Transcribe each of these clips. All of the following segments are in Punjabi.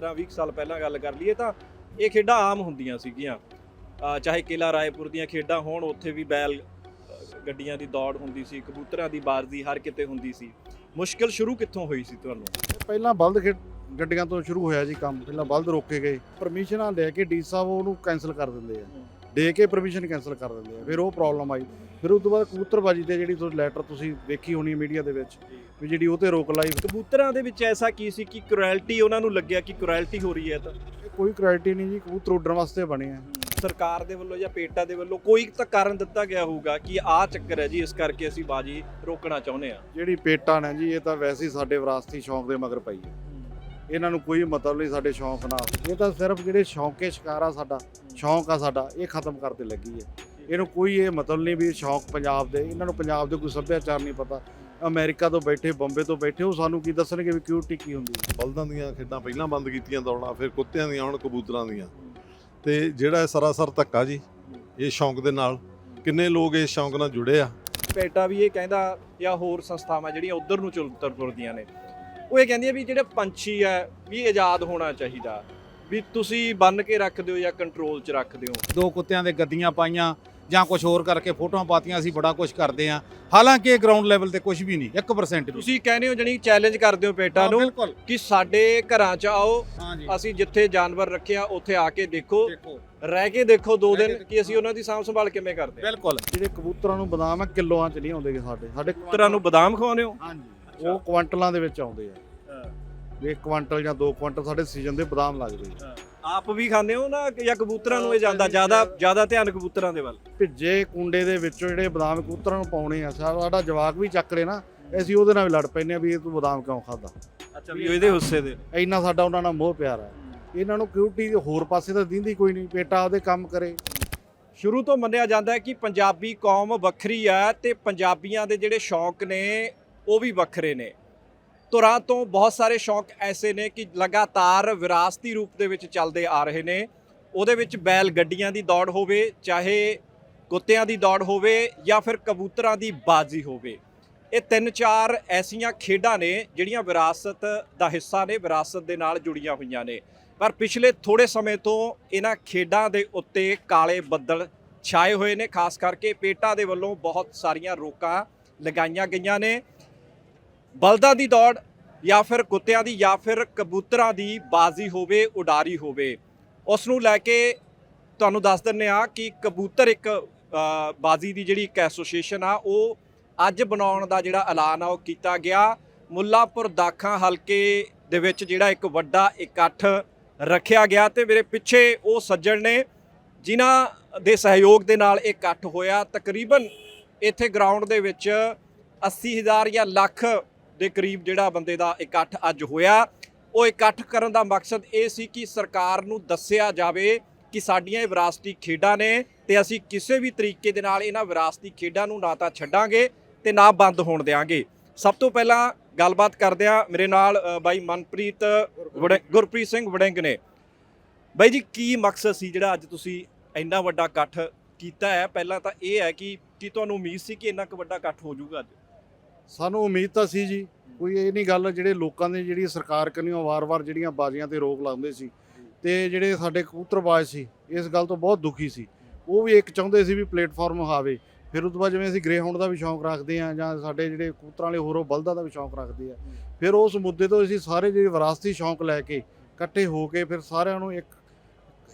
15-20 ਸਾਲ ਪਹਿਲਾਂ ਗੱਲ ਕਰ ਲਈਏ ਤਾਂ ਇਹ ਖੇਡਾਂ ਆਮ ਹੁੰਦੀਆਂ ਸੀਗੀਆਂ। ਚਾਹੇ ਕਿਲਾ ਰਾਏਪੁਰ ਦੀਆਂ ਖੇਡਾਂ ਹੋਣ ਉੱਥੇ ਵੀ ਬੈਲ ਗੱਡੀਆਂ ਦੀ ਦੌੜ ਹੁੰਦੀ ਸੀ ਕਬੂਤਰਾਂ ਦੀ ਬਾਜ਼ੀ ਹਰ ਕਿਤੇ ਹੁੰਦੀ ਸੀ। ਮੁਸ਼ਕਲ ਸ਼ੁਰੂ ਕਿੱਥੋਂ ਹੋਈ ਸੀ ਤੁਹਾਨੂੰ? ਪਹਿਲਾਂ ਬਲਦ ਖੇਡ ਗੱਡੀਆਂ ਤੋਂ ਸ਼ੁਰੂ ਹੋਇਆ ਜੀ ਕੰਮ ਪਹਿਲਾਂ ਬਲਦ ਰੋਕੇ ਗਏ। ਪਰਮਿਸ਼ਨਾਂ ਲੈ ਕੇ ਡੀ ਸਾਹਿਬ ਉਹਨੂੰ ਕੈਨਸਲ ਕਰ ਦਿੰਦੇ ਆ। ਦੇ ਕੇ ਪਰਮਿਸ਼ਨ ਕੈਨਸਲ ਕਰ ਦਿੰਦੇ ਆ ਫਿਰ ਉਹ ਪ੍ਰੋਬਲਮ ਆਈ। ਫਿਰ ਉਸ ਤੋਂ ਬਾਅਦ ਕਬੂਤਰਬਾਜੀ ਤੇ ਜਿਹੜੀ ਤੁਸੀਂ ਲੈਟਰ ਤੁਸੀਂ ਵੇਖੀ ਹੋਣੀ ਮੀਡੀਆ ਦੇ ਵਿੱਚ ਵੀ ਜਿਹੜੀ ਉਹ ਤੇ ਰੋਕ ਲਾਈ। ਕਬੂਤਰਾਂ ਦੇ ਵਿੱਚ ਐਸਾ ਕੀ ਸੀ ਕਿ ਕਰੈਲਿਟੀ ਉਹਨਾਂ ਨੂੰ ਲੱਗਿਆ ਕਿ ਕਰੈਲਿਟੀ ਹੋ ਰਹੀ ਹੈ ਤਾਂ? ਕੋਈ ਕ੍ਰਾਈਟਰੀ ਨਹੀਂ ਜੀ ਕਬੂਤਰ ਉੱਡਣ ਵਾਸਤੇ ਬਣੇ ਆ। ਸਰਕਾਰ ਦੇ ਵੱਲੋਂ ਜਾਂ ਪੇਟਾ ਦੇ ਵੱਲੋਂ ਕੋਈ ਤਾਂ ਕਾਰਨ ਦਿੱਤਾ ਗਿਆ ਹੋਊਗਾ ਕਿ ਆਹ ਚੱਕਰ ਹੈ ਜੀ ਇਸ ਕਰਕੇ ਅਸੀਂ ਬਾਜੀ ਰੋਕਣਾ ਚਾਹੁੰਦੇ ਆ ਜਿਹੜੀ ਪੇਟਾਂ ਨੇ ਜੀ ਇਹ ਤਾਂ ਵੈਸੇ ਹੀ ਸਾਡੇ ਵਿਰਾਸਤੀ ਸ਼ੌਂਕ ਦੇ ਮਗਰ ਪਈ ਹੈ। ਇਹਨਾਂ ਨੂੰ ਕੋਈ ਮਤਲਬ ਨਹੀਂ ਸਾਡੇ ਸ਼ੌਂਕ ਨਾਲ ਇਹ ਤਾਂ ਸਿਰਫ ਜਿਹੜੇ ਸ਼ੌਂਕੇ ਸ਼ਿਕਾਰ ਆ ਸਾਡਾ ਸ਼ੌਂਕ ਆ ਸਾਡਾ ਇਹ ਖਤਮ ਕਰਤੇ ਲੱਗੀ ਹੈ। ਇਹਨੂੰ ਕੋਈ ਇਹ ਮਤਲਬ ਨਹੀਂ ਵੀ ਸ਼ੌਂਕ ਪੰਜਾਬ ਦੇ ਇਹਨਾਂ ਨੂੰ ਪੰਜਾਬ ਦੇ ਕੋਈ ਸੱਭਿਆਚਾਰ ਨਹੀਂ ਪਤਾ। ਅਮਰੀਕਾ ਤੋਂ ਬੈਠੇ ਬੰਬੇ ਤੋਂ ਬੈਠੇ ਉਹ ਸਾਨੂੰ ਕੀ ਦੱਸਣਗੇ ਵੀ ਕਿਊਟੀ ਕੀ ਹੁੰਦੀ ਹੈ? ਬਲਦਾਂ ਦੀਆਂ ਖੇਡਾਂ ਪਹਿਲਾਂ ਬੰਦ ਕੀਤੀਆਂ ਦੌੜਾਂ ਫਿਰ ਕੁੱਤਿਆਂ ਦੀਆਂ ਹੁਣ ਕਬੂਤਰਾਂ ਦੀਆਂ। ਤੇ ਜਿਹੜਾ ਸਰਾਸਰ ਧੱਕਾ ਜੀ ਇਹ ਸ਼ੌਂਕ ਦੇ ਨਾਲ ਕਿੰਨੇ ਲੋਕ ਇਸ ਸ਼ੌਂਕ ਨਾਲ ਜੁੜੇ ਆ? ਪੇਟਾ ਵੀ ਇਹ ਕਹਿੰਦਾ ਜਾਂ ਹੋਰ ਸੰਸਥਾਵਾਂ ਜਿਹੜੀਆਂ ਉਧਰ ਨੂੰ ਚੁਲ ਤੁਰ ਤੁਰਦੀਆਂ ਨੇ। ਉਹ ਇਹ ਕਹਿੰਦੀਆਂ ਵੀ ਜਿਹੜੇ ਪੰਛੀ ਆ ਵੀ ਆਜ਼ਾਦ ਹੋਣਾ ਚਾਹੀਦਾ। ਵੀ ਤੁਸੀਂ ਬੰਨ ਕੇ ਰੱਖ ਦਿਓ ਜਾਂ ਕੰਟਰੋਲ 'ਚ ਰੱਖ ਦਿਓ। ਦੋ ਕੁੱਤਿਆਂ ਦੇ ਗੱਦੀਆਂ ਪਾਈਆਂ ਜਾਂ ਕੁਝ ਹੋਰ ਕਰਕੇ ਫੋਟੋਆਂ ਪਾਤੀਆਂ ਅਸੀਂ ਬੜਾ ਕੁਝ ਕਰਦੇ ਆ ਹਾਲਾਂਕਿ ਗਰਾਊਂਡ ਲੈਵਲ ਤੇ ਕੁਝ ਵੀ ਨਹੀਂ 1% ਵੀ। ਤੁਸੀਂ ਕਹਿੰਦੇ ਹੋ ਜਣੀ ਚੈਲੰਜ ਕਰਦੇ ਹੋ ਪੇਟਾ ਨੂੰ ਬਿਲਕੁਲ। ਕਿ ਸਾਡੇ ਘਰਾਂ 'ਚ ਆਓ ਹਾਂ ਜੀ। ਅਸੀਂ ਜਿੱਥੇ ਜਾਨਵਰ ਰੱਖਿਆ ਉੱਥੇ ਆ ਕੇ ਦੇਖੋ। ਦੇਖੋ। ਰਹਿ ਕੇ ਦੇਖੋ ਦੋ ਰਹਿ ਦਿਨ ਕੇ ਅਸੀਂ ਉਹਨਾਂ ਦੀ ਸਾਂਭ ਸੰਭਾਲ ਕਿਵੇਂ ਕਰਦੇ ਹਾਂ ਬਿਲਕੁਲ। ਜਿਹੜੇ ਕਬੂਤਰਾਂ ਨੂੰ ਬਦਾਮ ਆ ਕਿਲੋਆਂ ਚ ਨਹੀਂ ਆਉਂਦੇ ਗੇ ਸਾਡੇ। ਸਾਡੇ ਪੁੱਤਰਾਂ ਨੂੰ ਬਦਾਮ ਖਵਾਉਂਦੇ ਹੋ? ਹਾਂਜੀ ਉਹ ਕੁਆਂਟਲਾਂ ਦੇ ਵਿੱਚ ਆਉਂਦੇ ਆ। ਵੀ ਇੱਕ ਕੁਆਂਟਲ ਜਾਂ ਦੋ ਕੁਆਂਟਲ ਸਾਡੇ ਸੀਜ਼ਨ ਦੇ ਬਦਾਮ ਲੱਗਦੇ ਆ। ਆਪ ਵੀ ਖਾਂਦੇ ਹੋ ਨਾ ਜਾਂ ਕਬੂਤਰਾਂ ਨੂੰ ਇਹ ਜਾਂਦਾ ਜ਼ਿਆਦਾ ਜ਼ਿਆਦਾ ਧਿਆਨ ਕਬੂਤਰਾਂ ਦੇ ਵੱਲ? ਭਿੱਜੇ ਕੁੰਡੇ ਦੇ ਵਿੱਚੋਂ ਜਿਹੜੇ ਬਦਾਮ ਕਬੂਤਰਾਂ ਨੂੰ ਪਾਉਣੇ ਆ ਸਾਡਾ ਜਵਾਕ ਵੀ ਚੱਕ ਲੇ ਨਾ ਅਸੀਂ ਉਹਦੇ ਨਾਲ ਵੀ ਲੜ ਪੈਂਦੇ ਆ ਵੀ ਇਹ ਤੂੰ ਬਦਾਮ ਕਿਉਂ ਖਾਦਾ ਅੱਛਾ ਵੀ ਇਹਦੇ ਹੁੱਸੇ ਦੇ। ਇੰਨਾ ਸਾਡਾ ਉਹਨਾਂ ਨਾਲ ਮੋਹ ਪਿਆਰ ਹੈ। ਇਹਨਾਂ ਨੂੰ ਕਿਊਟੀ ਹੋਰ ਪਾਸੇ ਤਾਂ ਦਿੰਦੀ ਕੋਈ ਨਹੀਂ ਬੇਟਾ ਆਪਦੇ ਕੰਮ ਕਰੇ। ਸ਼ੁਰੂ ਤੋਂ ਮੰਨਿਆ ਜਾਂਦਾ ਹੈ ਕਿ ਪੰਜਾਬੀ ਕੌਮ ਵੱਖਰੀ ਹੈ ਤੇ ਪੰਜਾਬੀਆਂ ਦੇ ਜਿਹੜੇ ਸ਼ੌਂਕ ਨੇ ਉਹ ਵੀ ਵੱਖਰੇ ਨੇ। ਤੁਰਾਂ ਤੋਂ ਬਹੁਤ ਸਾਰੇ ਸ਼ੌਂਕ ਐਸੇ ਨੇ ਕਿ ਲਗਾਤਾਰ ਵਿਰਾਸਤੀ ਰੂਪ ਦੇ ਵਿੱਚ ਚੱਲਦੇ ਆ ਰਹੇ ਨੇ। ਉਹਦੇ ਵਿੱਚ ਬੈਲ ਗੱਡੀਆਂ ਦੀ ਦੌੜ ਹੋਵੇ, ਚਾਹੇ ਕੁੱਤਿਆਂ ਦੀ ਦੌੜ ਹੋਵੇ ਜਾਂ ਫਿਰ ਕਬੂਤਰਾਂ ਦੀ ਬਾਜ਼ੀ ਹੋਵੇ। ਇਹ ਤਿੰਨ ਚਾਰ ਐਸੀਆਂ ਖੇਡਾਂ ਨੇ ਜਿਹੜੀਆਂ ਵਿਰਾਸਤ ਦਾ ਹਿੱਸਾ ਨੇ, ਵਿਰਾਸਤ ਦੇ ਨਾਲ ਜੁੜੀਆਂ ਹੋਈਆਂ ਨੇ। ਪਰ ਪਿਛਲੇ ਥੋੜੇ ਸਮੇਂ ਤੋਂ ਇਹਨਾਂ ਖੇਡਾਂ ਦੇ ਉੱਤੇ ਕਾਲੇ ਬੱਦਲ ਛਾਏ ਹੋਏ ਨੇ। ਖਾਸ ਕਰਕੇ ਪੇਟਾ ਦੇ ਵੱਲੋਂ ਬਹੁਤ ਸਾਰੀਆਂ ਰੋਕਾਂ ਲਗਾਈਆਂ ਗਈਆਂ ਨੇ। ਬਲਦਾਂ ਦੀ ਦੌੜ ਜਾਂ ਫਿਰ ਕੁੱਤਿਆਂ ਦੀ ਜਾਂ ਫਿਰ ਕਬੂਤਰਾਂ ਦੀ ਬਾਜ਼ੀ ਹੋਵੇ, ਉਡਾਰੀ ਹੋਵੇ। ਉਸ ਨੂੰ ਲੈ ਕੇ ਤੁਹਾਨੂੰ ਦੱਸ ਦਿੰਨੇ ਆ ਕਿ ਕਬੂਤਰ ਇੱਕ ਬਾਜ਼ੀ ਦੀ ਜਿਹੜੀ ਇੱਕ ਐਸੋਸੀਏਸ਼ਨ ਆ, ਉਹ ਅੱਜ ਬਣਾਉਣ ਦਾ ਜਿਹੜਾ ਐਲਾਨ ਆ, ਉਹ ਕੀਤਾ ਗਿਆ। ਮੁੱਲਾਪੁਰ ਦਾਖਾਂ ਹਲਕੇ ਦੇ ਵਿੱਚ ਜਿਹੜਾ ਇੱਕ ਵੱਡਾ ਇਕੱਠ ਰੱਖਿਆ ਗਿਆ ਤੇ ਮੇਰੇ ਪਿੱਛੇ ਉਹ ਸੱਜਣ ਨੇ, ਜਿਨ੍ਹਾਂ ਦੇ ਸਹਿਯੋਗ ਦੇ ਨਾਲ ਇਹ ਇਕੱਠ ਹੋਇਆ। ਤਕਰੀਬਨ ਇੱਥੇ ਗਰਾਊਂਡ ਦੇ ਵਿੱਚ 80000 ਜਾਂ ਲੱਖ ਦੇ ਕਰੀਬ ਜਿਹੜਾ ਬੰਦੇ ਦਾ ਇਕੱਠ ਅੱਜ ਹੋਇਆ। ਉਹ ਇਕੱਠ ਕਰਨ ਦਾ ਮਕਸਦ ਇਹ ਸੀ ਕਿ ਸਰਕਾਰ ਨੂੰ ਦੱਸਿਆ ਜਾਵੇ ਕਿ ਸਾਡੀਆਂ ਇਹ ਵਿਰਾਸਤੀ ਖੇਡਾਂ ਨੇ ਤੇ ਅਸੀਂ ਕਿਸੇ ਵੀ ਤਰੀਕੇ ਦੇ ਨਾਲ ਇਹਨਾਂ ਵਿਰਾਸਤੀ ਖੇਡਾਂ ਨੂੰ ਨਾ ਤਾਂ ਛੱਡਾਂਗੇ ਤੇ ਨਾ ਬੰਦ ਹੋਣ ਦੇਵਾਂਗੇ ਸਭ ਤੋਂ ਪਹਿਲਾਂ ਗੱਲਬਾਤ ਕਰਦੇ ਆ ਮੇਰੇ ਨਾਲ ਬਾਈ ਮਨਪ੍ਰੀਤ ਵੜੇ- ਗੁਰਪ੍ਰੀਤ ਸਿੰਘ ਵੜਿੰਗ ਨੇ। ਬਾਈ ਜੀ, ਕੀ ਮਕਸਦ ਸੀ ਜਿਹੜਾ ਅੱਜ ਤੁਸੀਂ ਇੰਨਾ ਵੱਡਾ ਇਕੱਠ ਕੀਤਾ ਹੈ? ਪਹਿਲਾਂ ਤਾਂ ਇਹ ਹੈ ਕਿ ਕੀ ਤੁਹਾਨੂੰ ਉਮੀਦ ਸੀ ਕਿ ਇੰਨਾ ਕੁ ਵੱਡਾ ਇਕੱਠ ਹੋ ਜਾਊਗਾ ਅੱਜ? ਸਾਨੂੰ ਉਮੀਦ ਤਾਂ ਸੀ ਜੀ, ਕੋਈ ਇਹ ਨਹੀਂ ਗੱਲ ਜਿਹੜੇ ਲੋਕਾਂ ਦੇ ਜਿਹੜੀ ਸਰਕਾਰ ਕੰਨਿਓ ਵਾਰ-ਵਾਰ ਜਿਹੜੀਆਂ ਬਾਜ਼ੀਆਂ ਤੇ ਰੋਕ ਲਾਉਂਦੇ ਸੀ ਤੇ ਜਿਹੜੇ ਸਾਡੇ ਕਬੂਤਰਬਾਜ਼ ਸੀ, ਇਸ ਗੱਲ ਤੋਂ ਬਹੁਤ ਦੁਖੀ ਸੀ। ਉਹ ਵੀ ਇੱਕ ਚਾਹੁੰਦੇ ਸੀ ਵੀ ਪਲੇਟਫਾਰਮ ਹਾਵੇ ਫਿਰ ਉਸ ਤੋਂ ਬਾਅਦ ਜਿਵੇਂ ਅਸੀਂ ਗ੍ਰੇ ਹਾਊਂਡ ਦਾ ਵੀ ਸ਼ੌਂਕ ਰੱਖਦੇ ਆ ਜਾਂ ਸਾਡੇ ਜਿਹੜੇ ਕਬੂਤਰਾਂ ਵਾਲੇ ਹੋਰ ਉਹ ਬਲਦਾਂ ਦਾ ਵੀ ਸ਼ੌਂਕ ਰੱਖਦੇ ਆ, ਫਿਰ ਉਸ ਮੁੱਦੇ ਤੋਂ ਅਸੀਂ ਸਾਰੇ ਜਿਹੜੇ ਵਿਰਾਸਤੀ ਸ਼ੌਂਕ ਲੈ ਕੇ ਇਕੱਠੇ ਹੋ ਕੇ ਫਿਰ ਸਾਰਿਆਂ ਨੂੰ ਇੱਕ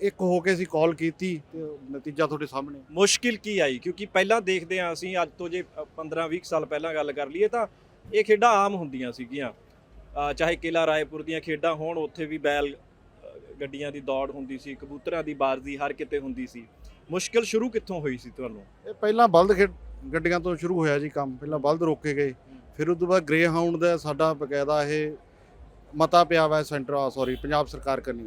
ਇੱਕ ਹੋ ਕੇ ਅਸੀਂ ਕਾਲ ਕੀਤੀ ਤੇ ਨਤੀਜਾ ਤੁਹਾਡੇ ਸਾਹਮਣੇ। ਮੁਸ਼ਕਿਲ ਕੀ ਆਈ? ਕਿਉਂਕਿ ਪਹਿਲਾਂ ਦੇਖਦੇ ਆ ਅਸੀਂ ਅੱਜ ਤੋਂ ਜੇ 15-20 ਸਾਲ ਪਹਿਲਾਂ ਗੱਲ ਕਰ ਲਈਏ ਤਾਂ ਇਹ ਖੇਡਾਂ ਆਮ ਹੁੰਦੀਆਂ ਸੀਗੀਆਂ। ਚਾਹੇ ਕਿਲਾ ਰਾਏਪੁਰ ਦੀਆਂ ਖੇਡਾਂ ਹੋਣ ਉੱਥੇ ਵੀ ਬੈਲ ਗੱਡੀਆਂ ਦੀ ਦੌੜ ਹੁੰਦੀ ਸੀ ਕਬੂਤਰਾਂ ਦੀ ਬਾਜ਼ੀ ਹਰ ਕਿਤੇ ਹੁੰਦੀ ਸੀ। ਮੁਸ਼ਕਿਲ ਸ਼ੁਰੂ ਕਿੱਥੋਂ ਹੋਈ ਸੀ ਤੁਹਾਨੂੰ? ਇਹ ਪਹਿਲਾਂ ਬਲਦ ਖੇਡ ਗੱਡੀਆਂ ਤੋਂ ਸ਼ੁਰੂ ਹੋਇਆ ਜੀ ਕੰਮ। ਪਹਿਲਾਂ ਬਲਦ ਰੋਕੇ ਗਏ। ਫਿਰ ਉਸ ਤੋਂ ਬਾਅਦ ਗ੍ਰੇ ਹਾਊਂਡ ਦਾ ਸਾਡਾ ਬਕਾਇਦਾ ਇਹ ਮਤਾ ਪਿਆ ਵਾ ਸੈਂਟਰ ਸੌਰੀ ਪੰਜਾਬ ਸਰਕਾਰ ਕਰਨੀ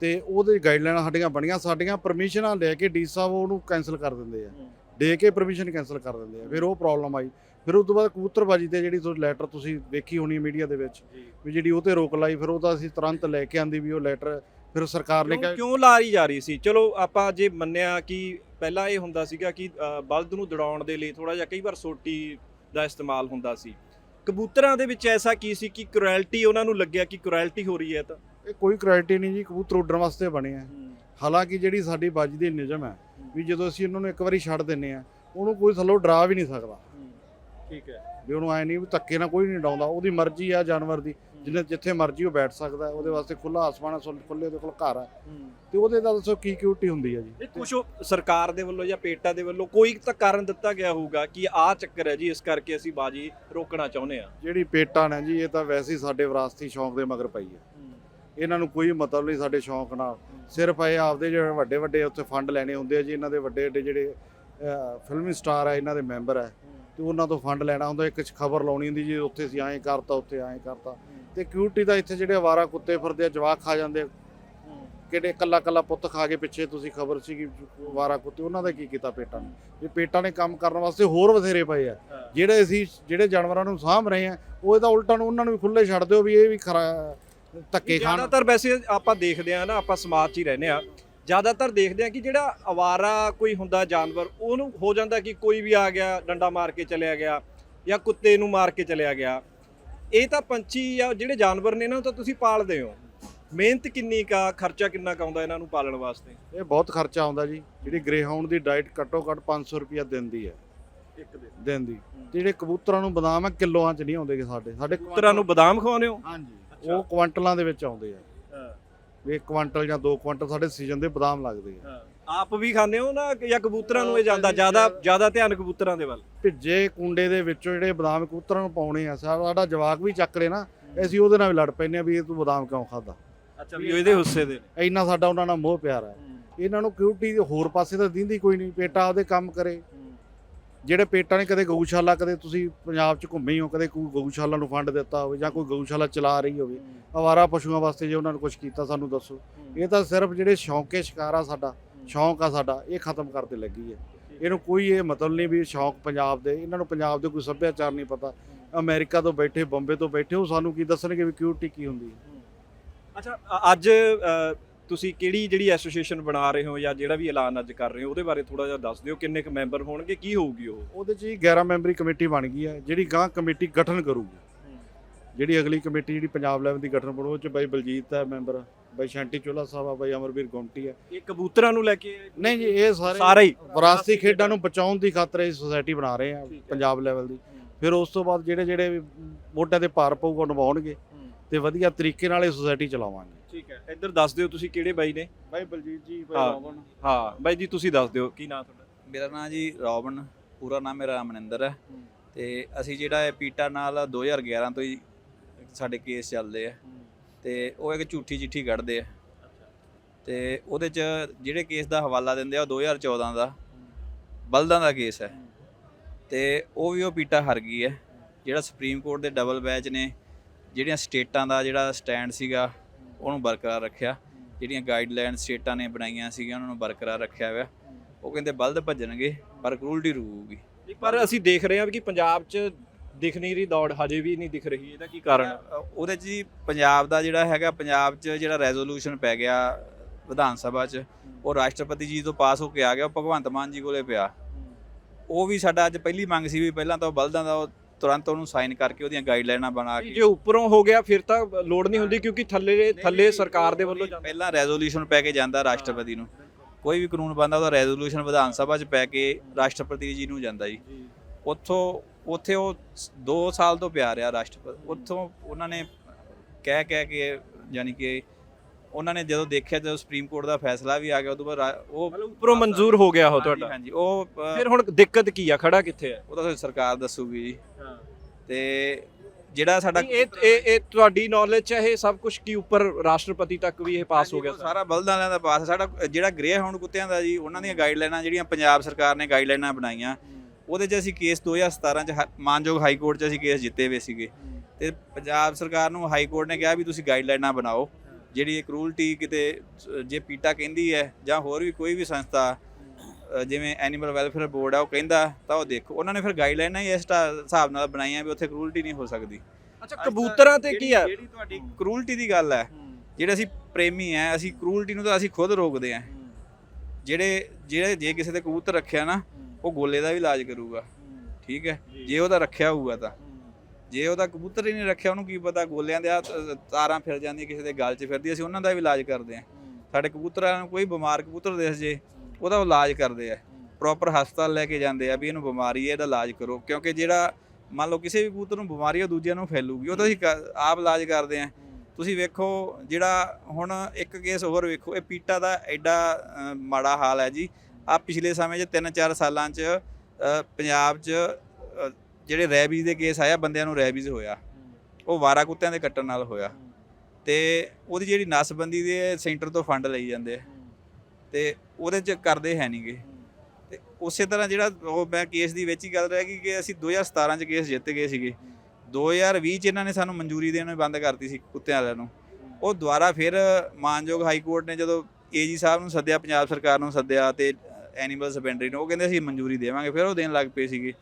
ਤੇ ਉਹਦੇ ਗਾਈਡਲਾਈਨਾਂ ਸਾਡੀਆਂ ਬਣੀਆਂ ਸਾਡੀਆਂ ਪਰਮਿਸ਼ਨਾਂ ਲੈ ਕੇ ਡੀ ਸਾਹਿਬ ਉਹਨੂੰ ਕੈਨਸਲ ਕਰ ਦਿੰਦੇ ਆ। ਦੇ ਕੇ ਪਰਮਿਸ਼ਨ ਕੈਨਸਲ ਕਰ ਦਿੰਦੇ ਆ। ਫਿਰ ਉਹ ਪ੍ਰੋਬਲਮ ਆਈ। ਫਿਰ ਉਸ ਤੋਂ ਬਾਅਦ ਕਬੂਤਰਬਾਜੀ ਤੇ ਜਿਹੜੀ ਤੁਸੀਂ ਲੈਟਰ ਤੁਸੀਂ ਵੇਖੀ ਹੋਣੀ ਮੀਡੀਆ ਦੇ ਵਿੱਚ ਵੀ ਜਿਹੜੀ ਉਹ ਤੇ ਰੋਕ ਲਾਈ ਫਿਰ ਉਹਦਾ ਅਸੀਂ ਤੁਰੰਤ ਲੈ ਕੇ ਆਂਦੀ ਵੀ ਉਹ ਲੈਟਰ ਫਿਰ ਸਰਕਾਰ ਨੇ ਕਿਉਂ ਕਿਹਾ ਕਿਉਂ ਲਾਰੀ ਜਾ ਰਹੀ ਸੀ? ਚਲੋ ਆਪਾਂ ਜੇ ਮੰਨਿਆ ਕਿ ਪਹਿਲਾਂ ਇਹ ਹੁੰਦਾ ਸੀਗਾ ਕਿ ਬਲਦ ਨੂੰ ਦੜਾਉਣ ਦੇ ਲਈ ਥੋੜਾ ਜਿਹਾ ਕਈ ਵਾਰ ਸੋਟੀ ਦਾ ਇਸਤੇਮਾਲ ਹੁੰਦਾ ਸੀ। ਕਬੂਤਰਾਂ ਦੇ ਵਿੱਚ ਐਸਾ ਕੀ ਸੀ ਕਿ ਕਰੈਲਿਟੀ ਉਹਨਾਂ ਨੂੰ ਲੱਗਿਆ ਕਿ ਕਰੈਲਿਟੀ ਹੋ ਰਹੀ ਹੈ ਤਾਂ? ਇਹ ਕੋਈ ਕ੍ਰਾਈਟੇਰੀਆ ਨਹੀਂ ਜੀ ਕਬੂਤਰ ਉੱਡਣ ਵਾਸਤੇ ਬਣੇ ਆ। ਹਾਲਾਂਕਿ ਜਿਹੜੀ ਸਾਡੀ ਬਾਜੀ ਦੀ ਨਿਯਮ ਹੈ ਵੀ ਜਦੋਂ ਅਸੀਂ ਉਹਨਾਂ ਨੂੰ ਇੱਕ ਵਾਰੀ ਛੱਡ ਦਿੰਨੇ ਆ ਉਹਨੂੰ ਕੋਈ ਥੱਲੋਂ ਡਰਾ ਵੀ ਨਹੀਂ ਸਕਦਾ। ਠੀਕ ਹੈ। ਵੀ ਉਹਨੂੰ ਐ ਨਹੀਂ ਵੀ ਧੱਕੇ ਨਾਲ ਕੋਈ ਨਹੀਂ ਡਾਉਂਦਾ ਉਹਦੀ ਮਰਜ਼ੀ ਆ ਜਾਨਵਰ ਦੀ ਜਿੰਨੇ ਜਿੱਥੇ ਮਰਜ਼ੀ ਉਹ ਬੈਠ ਸਕਦਾ ਉਹਦੇ ਵਾਸਤੇ ਖੁੱਲਾ ਆਸਮਾਨ ਹੈ ਖੁੱਲੇ ਉਹਦੇ ਕੋਲ ਘਰ ਹੈ। ਤੇ ਉਹਦੇ ਦਾ ਦੱਸੋ ਕੀ ਕਿਊਟੀ ਹੁੰਦੀ ਹੈ ਜੀ। ਇਹ ਕੁਝ ਸਰਕਾਰ ਦੇ ਵੱਲੋਂ ਜਾਂ ਪੇਟਾ ਦੇ ਵੱਲੋਂ ਕੋਈ ਤਾਂ ਕਾਰਨ ਦਿੱਤਾ ਗਿਆ ਹੋਊਗਾ ਕਿ ਆਹ ਚੱਕਰ ਹੈ ਜੀ ਇਸ ਕਰਕੇ ਅਸੀਂ ਬਾਜੀ ਰੋਕਣਾ ਚਾਹੁੰਦੇ ਆ ਜਿਹੜੀ ਪੇਟਾਂ ਨੇ ਜੀ ਇਹ ਤਾਂ ਵੈਸੇ ਹੀ ਸਾਡੇ ਵਿਰਾਸਤੀ ਸ਼ੌਂਕ ਦੇ ਮਗਰ ਪਈ ਹੈ। ਇਹਨਾਂ ਨੂੰ ਕੋਈ ਮਤਲਬ ਨਹੀਂ ਸਾਡੇ ਸ਼ੌਂਕ ਨਾਲ। ਸਿਰਫ ਇਹ ਆਪਦੇ ਜਿਹੜੇ ਵੱਡੇ ਵੱਡੇ ਉੱਥੇ ਫੰਡ ਲੈਣੇ ਹੁੰਦੇ ਆ ਜੀ ਇਹਨਾਂ ਦੇ ਵੱਡੇ ਵੱਡੇ ਜਿਹੜੇ ਫਿਲਮੀ ਸਟਾਰ ਆ ਇਹਨਾਂ ਦੇ ਮੈਂਬਰ ਆ। ਤੇ ਉਹਨਾਂ ਤੋਂ ਫੰਡ ਲੈਣਾ ਹੁੰਦਾ ਇੱਕ ਖਬਰ ਲਾਉਣੀ ਹੁੰਦੀ ਜੀ ਉੱਥੇ ਅਸੀਂ ਐਂ ਕਰਤਾ ਉੱਥੇ ਐਂ ਕਰਤਾ। ਤੇ ਕਿਊਟੀ ਦਾ ਇੱਥੇ ਜਿਹੜੇ ਅਵਾਰਾ ਕੁੱਤੇ ਫਿਰਦੇ ਆ ਜਵਾਕ ਖਾ ਜਾਂਦੇ। ਕਿਹੜੇ ਕੱਲਾ ਕੱਲਾ ਪੁੱਤ ਖਾ ਕੇ ਪਿੱਛੇ ਤੁਸੀਂ ਖਬਰ ਸੀ ਕਿ ਅਵਾਰਾ ਕੁੱਤੇ ਉਹਨਾਂ ਦਾ ਕੀ ਕੀਤਾ ਪੇਟਾਂ ਨੇ? ਇਹ ਪੇਟਾਂ ਨੇ ਕੰਮ ਕਰਨ ਵਾਸਤੇ ਹੋਰ ਬਥੇਰੇ ਪਏ ਆ। ਜਿਹੜੇ ਅਸੀਂ ਜਿਹੜੇ ਜਾਨਵਰਾਂ ਨੂੰ ਸਾਂਭ ਰਹੇ ਆ ਉਹ ਇਹਦਾ ਉਲਟਾ ਨੂੰ ਉਹਨਾਂ ਨੂੰ ਵੀ ਖੁੱਲੇ ਛੱਡ ਦਿਓ ਵੀ ਇਹ ਵੀ ਖਰਾ ਧੱਕੇ ਖਾਣ। ਜ਼ਿਆਦਾਤਰ ਵੈਸੇ ਆਪਾਂ ਦੇਖਦੇ ਆ ਨਾ ਆਪਾਂ ਸਮਾਜ 'ਚ ਹੀ ਰਹਿੰਦੇ ਆ ਜ਼ਿਆਦਾਤਰ ਦੇਖਦੇ ਆ ਕਿ ਜਿਹੜਾ ਅਵਾਰਾ ਕੋਈ ਹੁੰਦਾ ਜਾਨਵਰ ਉਹਨੂੰ ਹੋ ਜਾਂਦਾ ਕਿ ਕੋਈ ਵੀ ਆ ਗਿਆ ਡੰਡਾ ਮਾਰ ਕੇ ਚਲਿਆ ਗਿਆ ਜਾਂ ਕੁੱਤੇ ਨੂੰ ਮਾਰ ਕੇ ਚਲਿਆ ਗਿਆ। ਇਹ ਤਾਂ ਪੰਛੀ ਜਾਂ ਜਿਹੜੇ ਜਾਨਵਰ ਨੇ ਨੂੰ ਤਾਂ ਤੁਸੀਂ ਪਾਲਦੇ ਹੋ। ਮਿਹਨਤ ਕਿੰਨੀ ਕਾ ਖਰਚਾ ਕਿੰਨਾ ਕੁ ਆਉਂਦਾ ਇਹਨਾਂ ਨੂੰ ਪਾਲਣ ਵਾਸਤੇ? ਇਹ ਬਹੁਤ ਖਰਚਾ ਆਉਂਦਾ ਜੀ। ਜਿਹੜੀ ਗ੍ਰੇ ਹਾਊਂਡ ਦੀ ਡਾਈਟ ਘੱਟੋ ਘੱਟ 500 ਰੁਪਿਆ ਦਿਨ ਦੀ ਹੈ। ਇੱਕ ਦਿਨ। ਦਿਨ ਦੀ ਤੇ ਜਿਹੜੇ ਕਬੂਤਰਾਂ ਨੂੰ ਬਦਾਮ ਆ ਕਿਲੋਆਂ ਚ ਨਹੀਂ ਆਉਂਦੇ ਸਾਡੇ। ਸਾਡੇ ਪੁੱਤਰਾਂ ਨੂੰ ਬਦਾਮ ਖਵਾਉਂਦੇ ਹੋ? ਹਾਂਜੀ। ਉਹ ਕੁਆਂਟਲਾਂ ਦੇ ਵਿੱਚ ਆਉਂਦੇ ਆ। ਵੀ ਇੱਕ ਕੁਆਂਟਲ ਜਾਂ ਦੋ ਕੁਆਂਟਲ ਸਾਡੇ ਸੀਜ਼ਨ ਦੇ ਬਦਾਮ ਲੱਗਦੇ ਆ। ਆਪ ਵੀ ਖਾਂਦੇ ਹੋ ਨਾ ਜਾਂ ਕਬੂਤਰਾਂ ਨੂੰ ਇਹ ਜਾਂਦਾ ਜ਼ਿਆਦਾ ਜ਼ਿਆਦਾ ਧਿਆਨ ਕਬੂਤਰਾਂ ਦੇ ਵੱਲ? ਭਿੱਜੇ ਕੁੰਡੇ ਦੇ ਵਿੱਚੋਂ ਜਿਹੜੇ ਬਦਾਮ ਕਬੂਤਰਾਂ ਨੂੰ ਪਾਉਣੇ ਆ ਸਾਡਾ ਜਵਾਕ ਵੀ ਚੱਕ ਲੇ ਨਾ ਅਸੀਂ ਉਹਦੇ ਨਾਲ ਵੀ ਲੜ ਪੈਂਦੇ ਆ ਵੀ ਇਹ ਤੂੰ ਬਦਾਮ ਕਿਉਂ ਖਾਦਾ ਅੱਛਾ ਵੀ ਇਹਦੇ ਹੁੱਸੇ ਦੇ। ਇੰਨਾ ਸਾਡਾ ਉਹਨਾਂ ਨਾਲ ਮੋਹ ਪਿਆਰ ਹੈ। ਇਹਨਾਂ ਨੂੰ ਕਿਊਟੀ ਹੋਰ ਪਾਸੇ ਤਾਂ ਦਿੰਦੀ ਕੋਈ ਨਹੀਂ ਪੇਟਾ ਆਪਦੇ ਕੰਮ ਕਰੇ। ਜਿਹੜੇ ਪੇਟਾਂ ਨੇ ਕਦੇ ਗਊਸ਼ਾਲਾ ਕਦੇ ਤੁਸੀਂ ਪੰਜਾਬ 'ਚ ਘੁੰਮੇ ਹੀ ਹੋ ਕਦੇ ਕੋਈ ਗਊਸ਼ਾਲਾ ਨੂੰ ਫੰਡ ਦਿੱਤਾ ਹੋਵੇ ਜਾਂ ਕੋਈ ਗਊਸ਼ਾਲਾ ਚਲਾ ਰਹੀ ਹੋਵੇ ਅਵਾਰਾ ਪਸ਼ੂਆਂ ਵਾਸਤੇ ਜੇ ਉਹਨਾਂ ਨੇ ਕੁਝ ਕੀਤਾ ਸਾਨੂੰ ਦੱਸੋ। ਇਹ ਤਾਂ ਸਿਰਫ ਜਿਹੜੇ ਸ਼ੌਂਕੇ ਸ਼ਿਕਾਰ ਆ ਸਾਡਾ ਸ਼ੌਂਕ ਆ ਸਾਡਾ ਇਹ ਖਤਮ ਕਰਦੇ ਲੱਗੀ ਹੈ। ਇਹਨੂੰ ਕੋਈ ਇਹ ਮਤਲਬ ਨਹੀਂ ਵੀ ਸ਼ੌਂਕ ਪੰਜਾਬ ਦੇ ਇਹਨਾਂ ਨੂੰ ਪੰਜਾਬ ਦੇ ਕੋਈ ਸੱਭਿਆਚਾਰ ਨਹੀਂ ਪਤਾ। ਅਮਰੀਕਾ ਤੋਂ ਬੈਠੇ ਬੰਬੇ ਤੋਂ ਬੈਠੇ ਉਹ ਸਾਨੂੰ ਕੀ ਦੱਸਣਗੇ ਵੀ ਕਿਊਟੀ ਕੀ ਹੁੰਦੀ ਹੈ। ਅੱਛਾ ਅੱਜ ਤੁਸੀਂ ਕਿਹੜੀ ਜਿਹੜੀ ਐਸੋਸੀਏਸ਼ਨ ਬਣਾ ਰਹੇ ਹੋ ਜਾਂ ਜਿਹੜਾ ਵੀ ਐਲਾਨ ਅੱਜ ਕਰ ਰਹੇ ਹੋ ਉਹਦੇ ਬਾਰੇ ਥੋੜਾ ਜਿਹਾ ਦੱਸ ਦਿਓ ਕਿੰਨੇ ਕੁ ਮੈਂਬਰ ਹੋਣਗੇ ਕੀ ਹੋਊਗੀ ਉਹ? ਉਹਦੇ 'ਚ ਹੀ 11 ਮੈਂਬਰੀ ਕਮੇਟੀ ਬਣ ਗਈ ਹੈ ਜਿਹੜੀ ਗਾਂ ਕਮੇਟੀ ਗਠਨ ਕਰੂਗੀ। ਜਿਹੜੀ ਅਗਲੀ ਕਮੇਟੀ ਜਿਹੜੀ ਪੰਜਾਬ ਲੈਵਲ ਦੀ ਗਠਨ ਬਣੂ ਉਹ 'ਚ ਬਾਈ ਬਲਜੀਤ ਹੈ ਮੈਂਬਰ ਬਾਈ ਸ਼ੰਟੀ ਚੋਲਾ ਸਾਹਿਬ ਆ ਬਾਈ ਅਮਰਵੀਰ ਗੁੰਮਟੀ ਹੈ। ਇਹ ਕਬੂਤਰਾਂ ਨੂੰ ਲੈ ਕੇ ਨਹੀਂ ਜੀ ਇਹ ਸਾਰੇ ਸਾਰਾ ਹੀ। ਵਿਰਾਸਤੀ ਖੇਡਾਂ ਨੂੰ ਬਚਾਉਣ ਦੀ ਖਾਤਰ ਇਹ ਸੁਸਾਇਟੀ ਬਣਾ ਰਹੇ ਆ ਪੰਜਾਬ ਲੈਵਲ ਦੀ। ਫਿਰ ਉਸ ਤੋਂ ਬਾਅਦ ਜਿਹੜੇ ਜਿਹੜੇ ਮੋਢਿਆਂ ਤੇ ਭਾਰ ਪਊਗਾ ਉਹ ਨਿਭਾਉਣਗੇ। ਤੇ ਵਧੀਆ ਤਰੀਕੇ ਨਾਲ ਇਹ ਸੁਸਾਇਟੀ ਚਲਾਵਾਂਗੇ। ਠੀਕ ਹੈ। ਇੱਧਰ ਦੱਸ ਦਿਓ ਤੁਸੀਂ ਕਿਹੜੇ ਬਾਈ ਨੇ? ਬਾਈ ਬਲਜੀਤ ਜੀ ਹਾਂ। ਹਾਂ ਬਾਈ ਜੀ ਤੁਸੀਂ ਦੱਸ ਦਿਓ ਕੀ ਨਾਮ ਤੁਹਾਡਾ? ਮੇਰਾ ਨਾਮ ਜੀ ਰੋਬਨ ਪੂਰਾ ਨਾਮ ਮੇਰਾ ਅਮਨਿੰਦਰ ਹੈ। ਤੇ ਅਸੀਂ ਜਿਹੜਾ ਇਹ ਪੀਟਾ ਨਾਲ 2011 ਤੋਂ ਹੀ ਸਾਡੇ ਕੇਸ ਚੱਲਦੇ ਆ। ਤੇ ਉਹ ਇੱਕ ਝੂਠੀ ਚਿੱਠੀ ਕੱਢਦੇ ਆ। ਤੇ ਉਹਦੇ ਚ ਜਿਹੜੇ ਕੇਸ ਦਾ ਹਵਾਲਾ ਦਿੰਦੇ ਆ ਉਹ 2014 ਦਾ ਬਲਦਾਂ ਦਾ ਕੇਸ ਹੈ। ਤੇ ਉਹ ਵੀ ਉਹ ਪੀਟਾ ਹਾਰ ਗਈ ਹੈ। ਜਿਹੜਾ ਸੁਪਰੀਮ ਕੋਰਟ ਦੇ ਡਬਲ ਬੈਚ ਨੇ ਜਿਹੜੀਆਂ ਸਟੇਟਾਂ ਦਾ ਜਿਹੜਾ ਸਟੈਂਡ ਸੀਗਾ ਉਹਨੂੰ ਬਰਕਰਾਰ ਰੱਖਿਆ। ਜਿਹੜੀਆਂ ਗਾਈਡਲਾਈਨ ਸਟੇਟਾਂ ਨੇ ਬਣਾਈਆਂ ਸੀਗੀਆਂ ਉਹਨਾਂ ਨੂੰ ਬਰਕਰਾਰ ਰੱਖਿਆ ਹੋਇਆ। ਉਹ ਕਹਿੰਦੇ ਬਲਦ ਭੱਜਣਗੇ ਪਰ ਕਰੂਲਟੀ ਰੂਗੀ ਪਰ ਅਸੀਂ ਦੇਖ ਰਹੇ ਹਾਂ ਕਿ ਪੰਜਾਬ 'ਚ ਦਿਖ ਨਹੀਂ ਰਹੀ ਦੌੜ ਹਜੇ ਵੀ ਨਹੀਂ ਦਿਖ ਰਹੀ ਇਹਦਾ ਕੀ ਕਾਰਨ ਉਹਦੇ ਚ ਜੀ ਪੰਜਾਬ ਦਾ ਜਿਹੜਾ ਹੈਗਾ ਪੰਜਾਬ 'ਚ ਜਿਹੜਾ ਰੈਜ਼ੋਲੂਸ਼ਨ ਪੈ ਗਿਆ ਵਿਧਾਨ ਸਭਾ 'ਚ ਉਹ ਰਾਸ਼ਟਰਪਤੀ ਜੀ ਤੋਂ ਪਾਸ ਹੋ ਕੇ ਆ ਗਿਆ ਭਗਵੰਤ ਮਾਨ ਜੀ ਕੋਲੇ ਪਿਆ। ਉਹ ਵੀ ਸਾਡਾ ਅੱਜ ਪਹਿਲੀ ਮੰਗ ਸੀ ਵੀ ਪਹਿਲਾਂ ਤਾਂ ਬਲਦਾਂ ਦਾ ਤੁਰੰਤ ਉਹਨੂੰ ਸਾਈਨ ਕਰਕੇ ਉਹਦੀਆਂ ਗਾਈਡਲਾਈਨਾਂ ਬਣਾ ਜੇ ਕੇ ਉੱਪਰੋਂ ਹੋ ਗਿਆ ਫਿਰ ਤਾਂ ਲੋੜ ਨਹੀਂ ਹੁੰਦੀ ਕਿਉਂਕਿ ਥੱਲੇ ਥੱਲੇ ਸਰਕਾਰ ਦੇ ਵੱਲੋਂ ਪਹਿਲਾਂ ਰੈਜ਼ੋਲੂਸ਼ਨ ਪੈ ਕੇ ਜਾਂਦਾ ਰਾਸ਼ਟਰਪਤੀ ਨੂੰ। ਕੋਈ ਵੀ ਕਾਨੂੰਨ ਬਣਦਾ ਉਹਦਾ ਰੈਜ਼ੋਲੂਸ਼ਨ ਵਿਧਾਨ ਸਭਾ 'ਚ ਪੈ ਕੇ ਰਾਸ਼ਟਰਪਤੀ ਜੀ ਨੂੰ ਜਾਂਦਾ ਜੀ। ਉੱਥੋਂ ਉੱਥੇ ਉਹ 2 ਸਾਲ ਤੋਂ ਪਿਆ ਰਿਹਾ ਰਾਸ਼ਟਰਪਤੀ ਉੱਥੋਂ ਉਹਨਾਂ ਨੇ ਕਹਿ ਕਹਿ ਕੇ ਯਾਨੀ ਕਿ ਉਹਨਾਂ ਨੇ ਜਦੋਂ ਦੇਖਿਆ ਜਦੋਂ ਸੁਪਰੀਮ ਕੋਰਟ ਦਾ ਫੈਸਲਾ ਵੀ ਆ ਗਿਆ ਉਦੋਂ ਬਾਅਦ ਉਹ ਉੱਪਰੋਂ ਮਨਜ਼ੂਰ ਹੋ ਗਿਆ ਉਹ ਹਾਂਜੀ, ਤੁਹਾਡਾ। ਹਾਂਜੀ ਉਹ ਫਿਰ ਹੁਣ ਦਿੱਕਤ ਕੀ ਆ? ਖੜਾ ਕਿੱਥੇ ਹੈ ਉਹ ਤਾਂ ਸਰਕਾਰ ਦੱਸੂਗੀ ਜੀ। ਤੇ ਜਿਹੜਾ ਸਾਡਾ ਇਹ ਇਹ ਇਹ ਤੁਹਾਡੀ ਨੌਲੇਜ ਚ ਇਹ ਸਭ ਕੁਝ ਕੀ ਉੱਪਰ ਰਾਸ਼ਟਰਪਤੀ ਤੱਕ ਵੀ ਇਹ ਪਾਸ ਹੋ ਗਿਆ ਸਾਰਾ ਬਲਦਾਂ ਵਾਲਿਆਂ ਦਾ ਪਾਸ। ਸਾਡਾ ਜਿਹੜਾ ਗ੍ਰੇ ਹਾਊਂਡ ਕੁੱਤਿਆਂ ਦਾ ਜੀ ਉਹਨਾਂ ਦੀਆਂ ਗਾਈਡਲਾਈਨਾਂ ਜਿਹੜੀਆਂ ਪੰਜਾਬ ਸਰਕਾਰ ਨੇ ਗਾਈਡਲਾਈਨਾਂ ਬਣਾਈਆਂ ਉਹਦੇ 'ਚ ਅਸੀਂ ਕੇਸ 2017 'ਚ ਮਾਨਯੋਗ ਹਾਈ ਕੋਰਟ 'ਚ ਅਸੀਂ ਕੇਸ ਜਿੱਤੇ ਹੋਏ ਸੀਗੇ ਤੇ ਪੰਜਾਬ ਸਰਕਾਰ ਨੂੰ ਹਾਈ ਕੋਰਟ ਨੇ ਕਿਹਾ ਵੀ ਤੁਸੀਂ ਗਾਈਡਲਾਈਨਾਂ ਬਣਾਓ ਜਿਹੜੀ ਇਹ ਕਰੂਲਟੀ ਕਿਤੇ ਜੇ ਪੀਟਾ ਕਹਿੰਦੀ ਹੈ ਜਾਂ ਹੋਰ ਵੀ ਕੋਈ ਵੀ ਸੰਸਥਾ ਜਿਵੇਂ ਐਨੀਮਲ ਵੈਲਫੇਅਰ ਬੋਰਡ ਆ ਉਹ ਕਹਿੰਦਾ ਤਾਂ ਉਹ ਦੇਖੋ। ਉਹਨਾਂ ਨੇ ਫਿਰ ਗਾਈਡਲਾਈਨਾਂ ਹੀ ਇਸ ਹਿਸਾਬ ਨਾਲ ਬਣਾਈਆਂ ਵੀ ਉੱਥੇ ਕਰੂਲਟੀ ਨਹੀਂ ਹੋ ਸਕਦੀ। ਅੱਛਾ ਕਬੂਤਰਾਂ ਤੇ ਕੀ ਆ? ਜਿਹੜੀ ਤੁਹਾਡੀ ਕਰੂਲਟੀ ਦੀ ਗੱਲ ਹੈ। ਜਿਹੜੇ ਅਸੀਂ ਪ੍ਰੇਮੀ ਆ ਅਸੀਂ ਕਰੂਲਟੀ ਨੂੰ ਤਾਂ ਅਸੀਂ ਖੁਦ ਰੋਕਦੇ ਆ। ਜਿਹੜੇ ਜਿਹੜੇ ਜੇ ਕਿਸੇ ਦੇ ਕਬੂਤਰ ਰੱਖਿਆ ਨਾ ਉਹ ਗੋਲੇ ਦਾ ਵੀ ਇਲਾਜ ਕਰੂਗਾ। ਠੀਕ ਹੈ? ਜੇ। ਉਹਦਾ ਰੱਖਿਆ ਹੋਊਗਾ ਤਾਂ। ਜੇ ਉਹਦਾ ਕਬੂਤਰ ਹੀ ਨਹੀਂ ਰੱਖਿਆ ਉਹਨੂੰ ਕੀ ਪਤਾ ਗੋਲਿਆਂ ਦੇ ਆ ਤਾਰਾਂ ਫਿਰ ਜਾਂਦੀਆਂ ਕਿਸੇ ਦੇ ਗਲ 'ਚ ਫਿਰਦੀ ਅਸੀਂ ਉਹਨਾਂ ਦਾ ਵੀ ਇਲਾਜ ਕਰਦੇ ਆ। ਸਾਡੇ ਕਬੂਤਰਾਂ ਨੂੰ ਕੋਈ ਬਿਮਾਰ ਕਬੂਤਰ ਦਿਸ ਜੇ ਉਹਦਾ ਇਲਾਜ ਕਰਦੇ ਆ। ਪ੍ਰੋਪਰ ਹਸਪਤਾਲ ਲੈ ਕੇ ਜਾਂਦੇ ਆ ਵੀ ਇਹਨੂੰ ਬਿਮਾਰੀ ਹੈ ਇਹਦਾ ਇਲਾਜ ਕਰੋ। ਕਿਉਂਕਿ ਜਿਹੜਾ ਮੰਨ ਲਓ ਕਿਸੇ ਵੀ ਕਬੂਤਰ ਨੂੰ ਬਿਮਾਰੀ ਆ ਉਹ ਦੂਜਿਆਂ ਨੂੰ ਫੈਲੂਗੀ। ਉਹ ਤਾਂ ਅਸੀਂ ਕ- ਆਪ ਇਲਾਜ ਕਰਦੇ ਆ। ਤੁਸੀਂ ਵੇਖੋ ਜਿਹੜਾ ਹੁਣ ਇੱਕ ਕੇਸ ਹੋਰ ਵੇਖੋ ਇਹ ਪੀਟਾ ਦਾ ਐਡਾ ਅ, ਮਾੜਾ ਹਾਲ ਹੈ ਜੀ। ਆ ਪਿਛਲੇ ਸਮੇਂ 'ਚ 3-4 ਸਾਲਾਂ 'ਚ ਅ, ਪੰਜਾਬ 'ਚ ਅ, ਜਿਹੜੇ ਰੈਬੀਜ਼ ਦੇ ਕੇਸ ਆਇਆ ਬੰਦਿਆਂ ਨੂੰ ਰੈਬੀਜ਼ ਹੋਇਆ। ਉਹ ਵਾਰਾ ਕੁੱਤਿਆਂ ਦੇ ਕੱਟਣ ਨਾਲ ਹੋਇਆ। ਤੇ ਉਹਦੀ ਜਿਹੜੀ ਨਸਬੰਦੀ ਦੇ ਸੈਂਟਰ ਤੋਂ ਫੰਡ ਲਈ ਜਾਂਦੇ ਆ। ਤੇ ਉਹਦੇ 'ਚ ਕਰਦੇ ਹੈ ਨਹੀਂਗੇ ਤੇ ਉਸੇ ਤਰ੍ਹਾਂ ਜਿਹੜਾ ਉਹ ਮੈਂ ਕੇਸ ਦੀ ਵਿੱਚ ਹੀ ਗੱਲ ਰਹਿ ਗਈ ਕਿ ਅਸੀਂ 2017 'ਚ ਕੇਸ ਜਿੱਤ ਗਏ ਸੀਗੇ। 2020 'ਚ ਇਹਨਾਂ ਨੇ ਸਾਨੂੰ ਮਨਜ਼ੂਰੀ ਦੇਣੀ ਬੰਦ ਕਰਤੀ ਸੀ ਕੁੱਤਿਆਂ ਵਾਲਿਆਂ ਨੂੰ। ਉਹ ਦੁਬਾਰਾ ਫਿਰ ਮਾਨਯੋਗ ਹਾਈ ਕੋਰਟ ਨੇ ਜਦੋਂ ਏਜੀ ਸਾਹਿਬ ਨੂੰ ਸੱਦਿਆ, ਪੰਜਾਬ ਸਰਕਾਰ ਨੂੰ ਸੱਦਿਆ ਤੇ ਐਨੀਮਲ ਸਪੈਂਡਰੀ ਨੂੰ, ਉਹ ਕਹਿੰਦੇ ਅਸੀਂ ਮਨਜ਼ੂਰੀ ਦੇਵਾਂਗੇ, ਫਿਰ ਉਹ ਦੇਣ ਲੱਗ ਪਏ ਸੀਗੇ।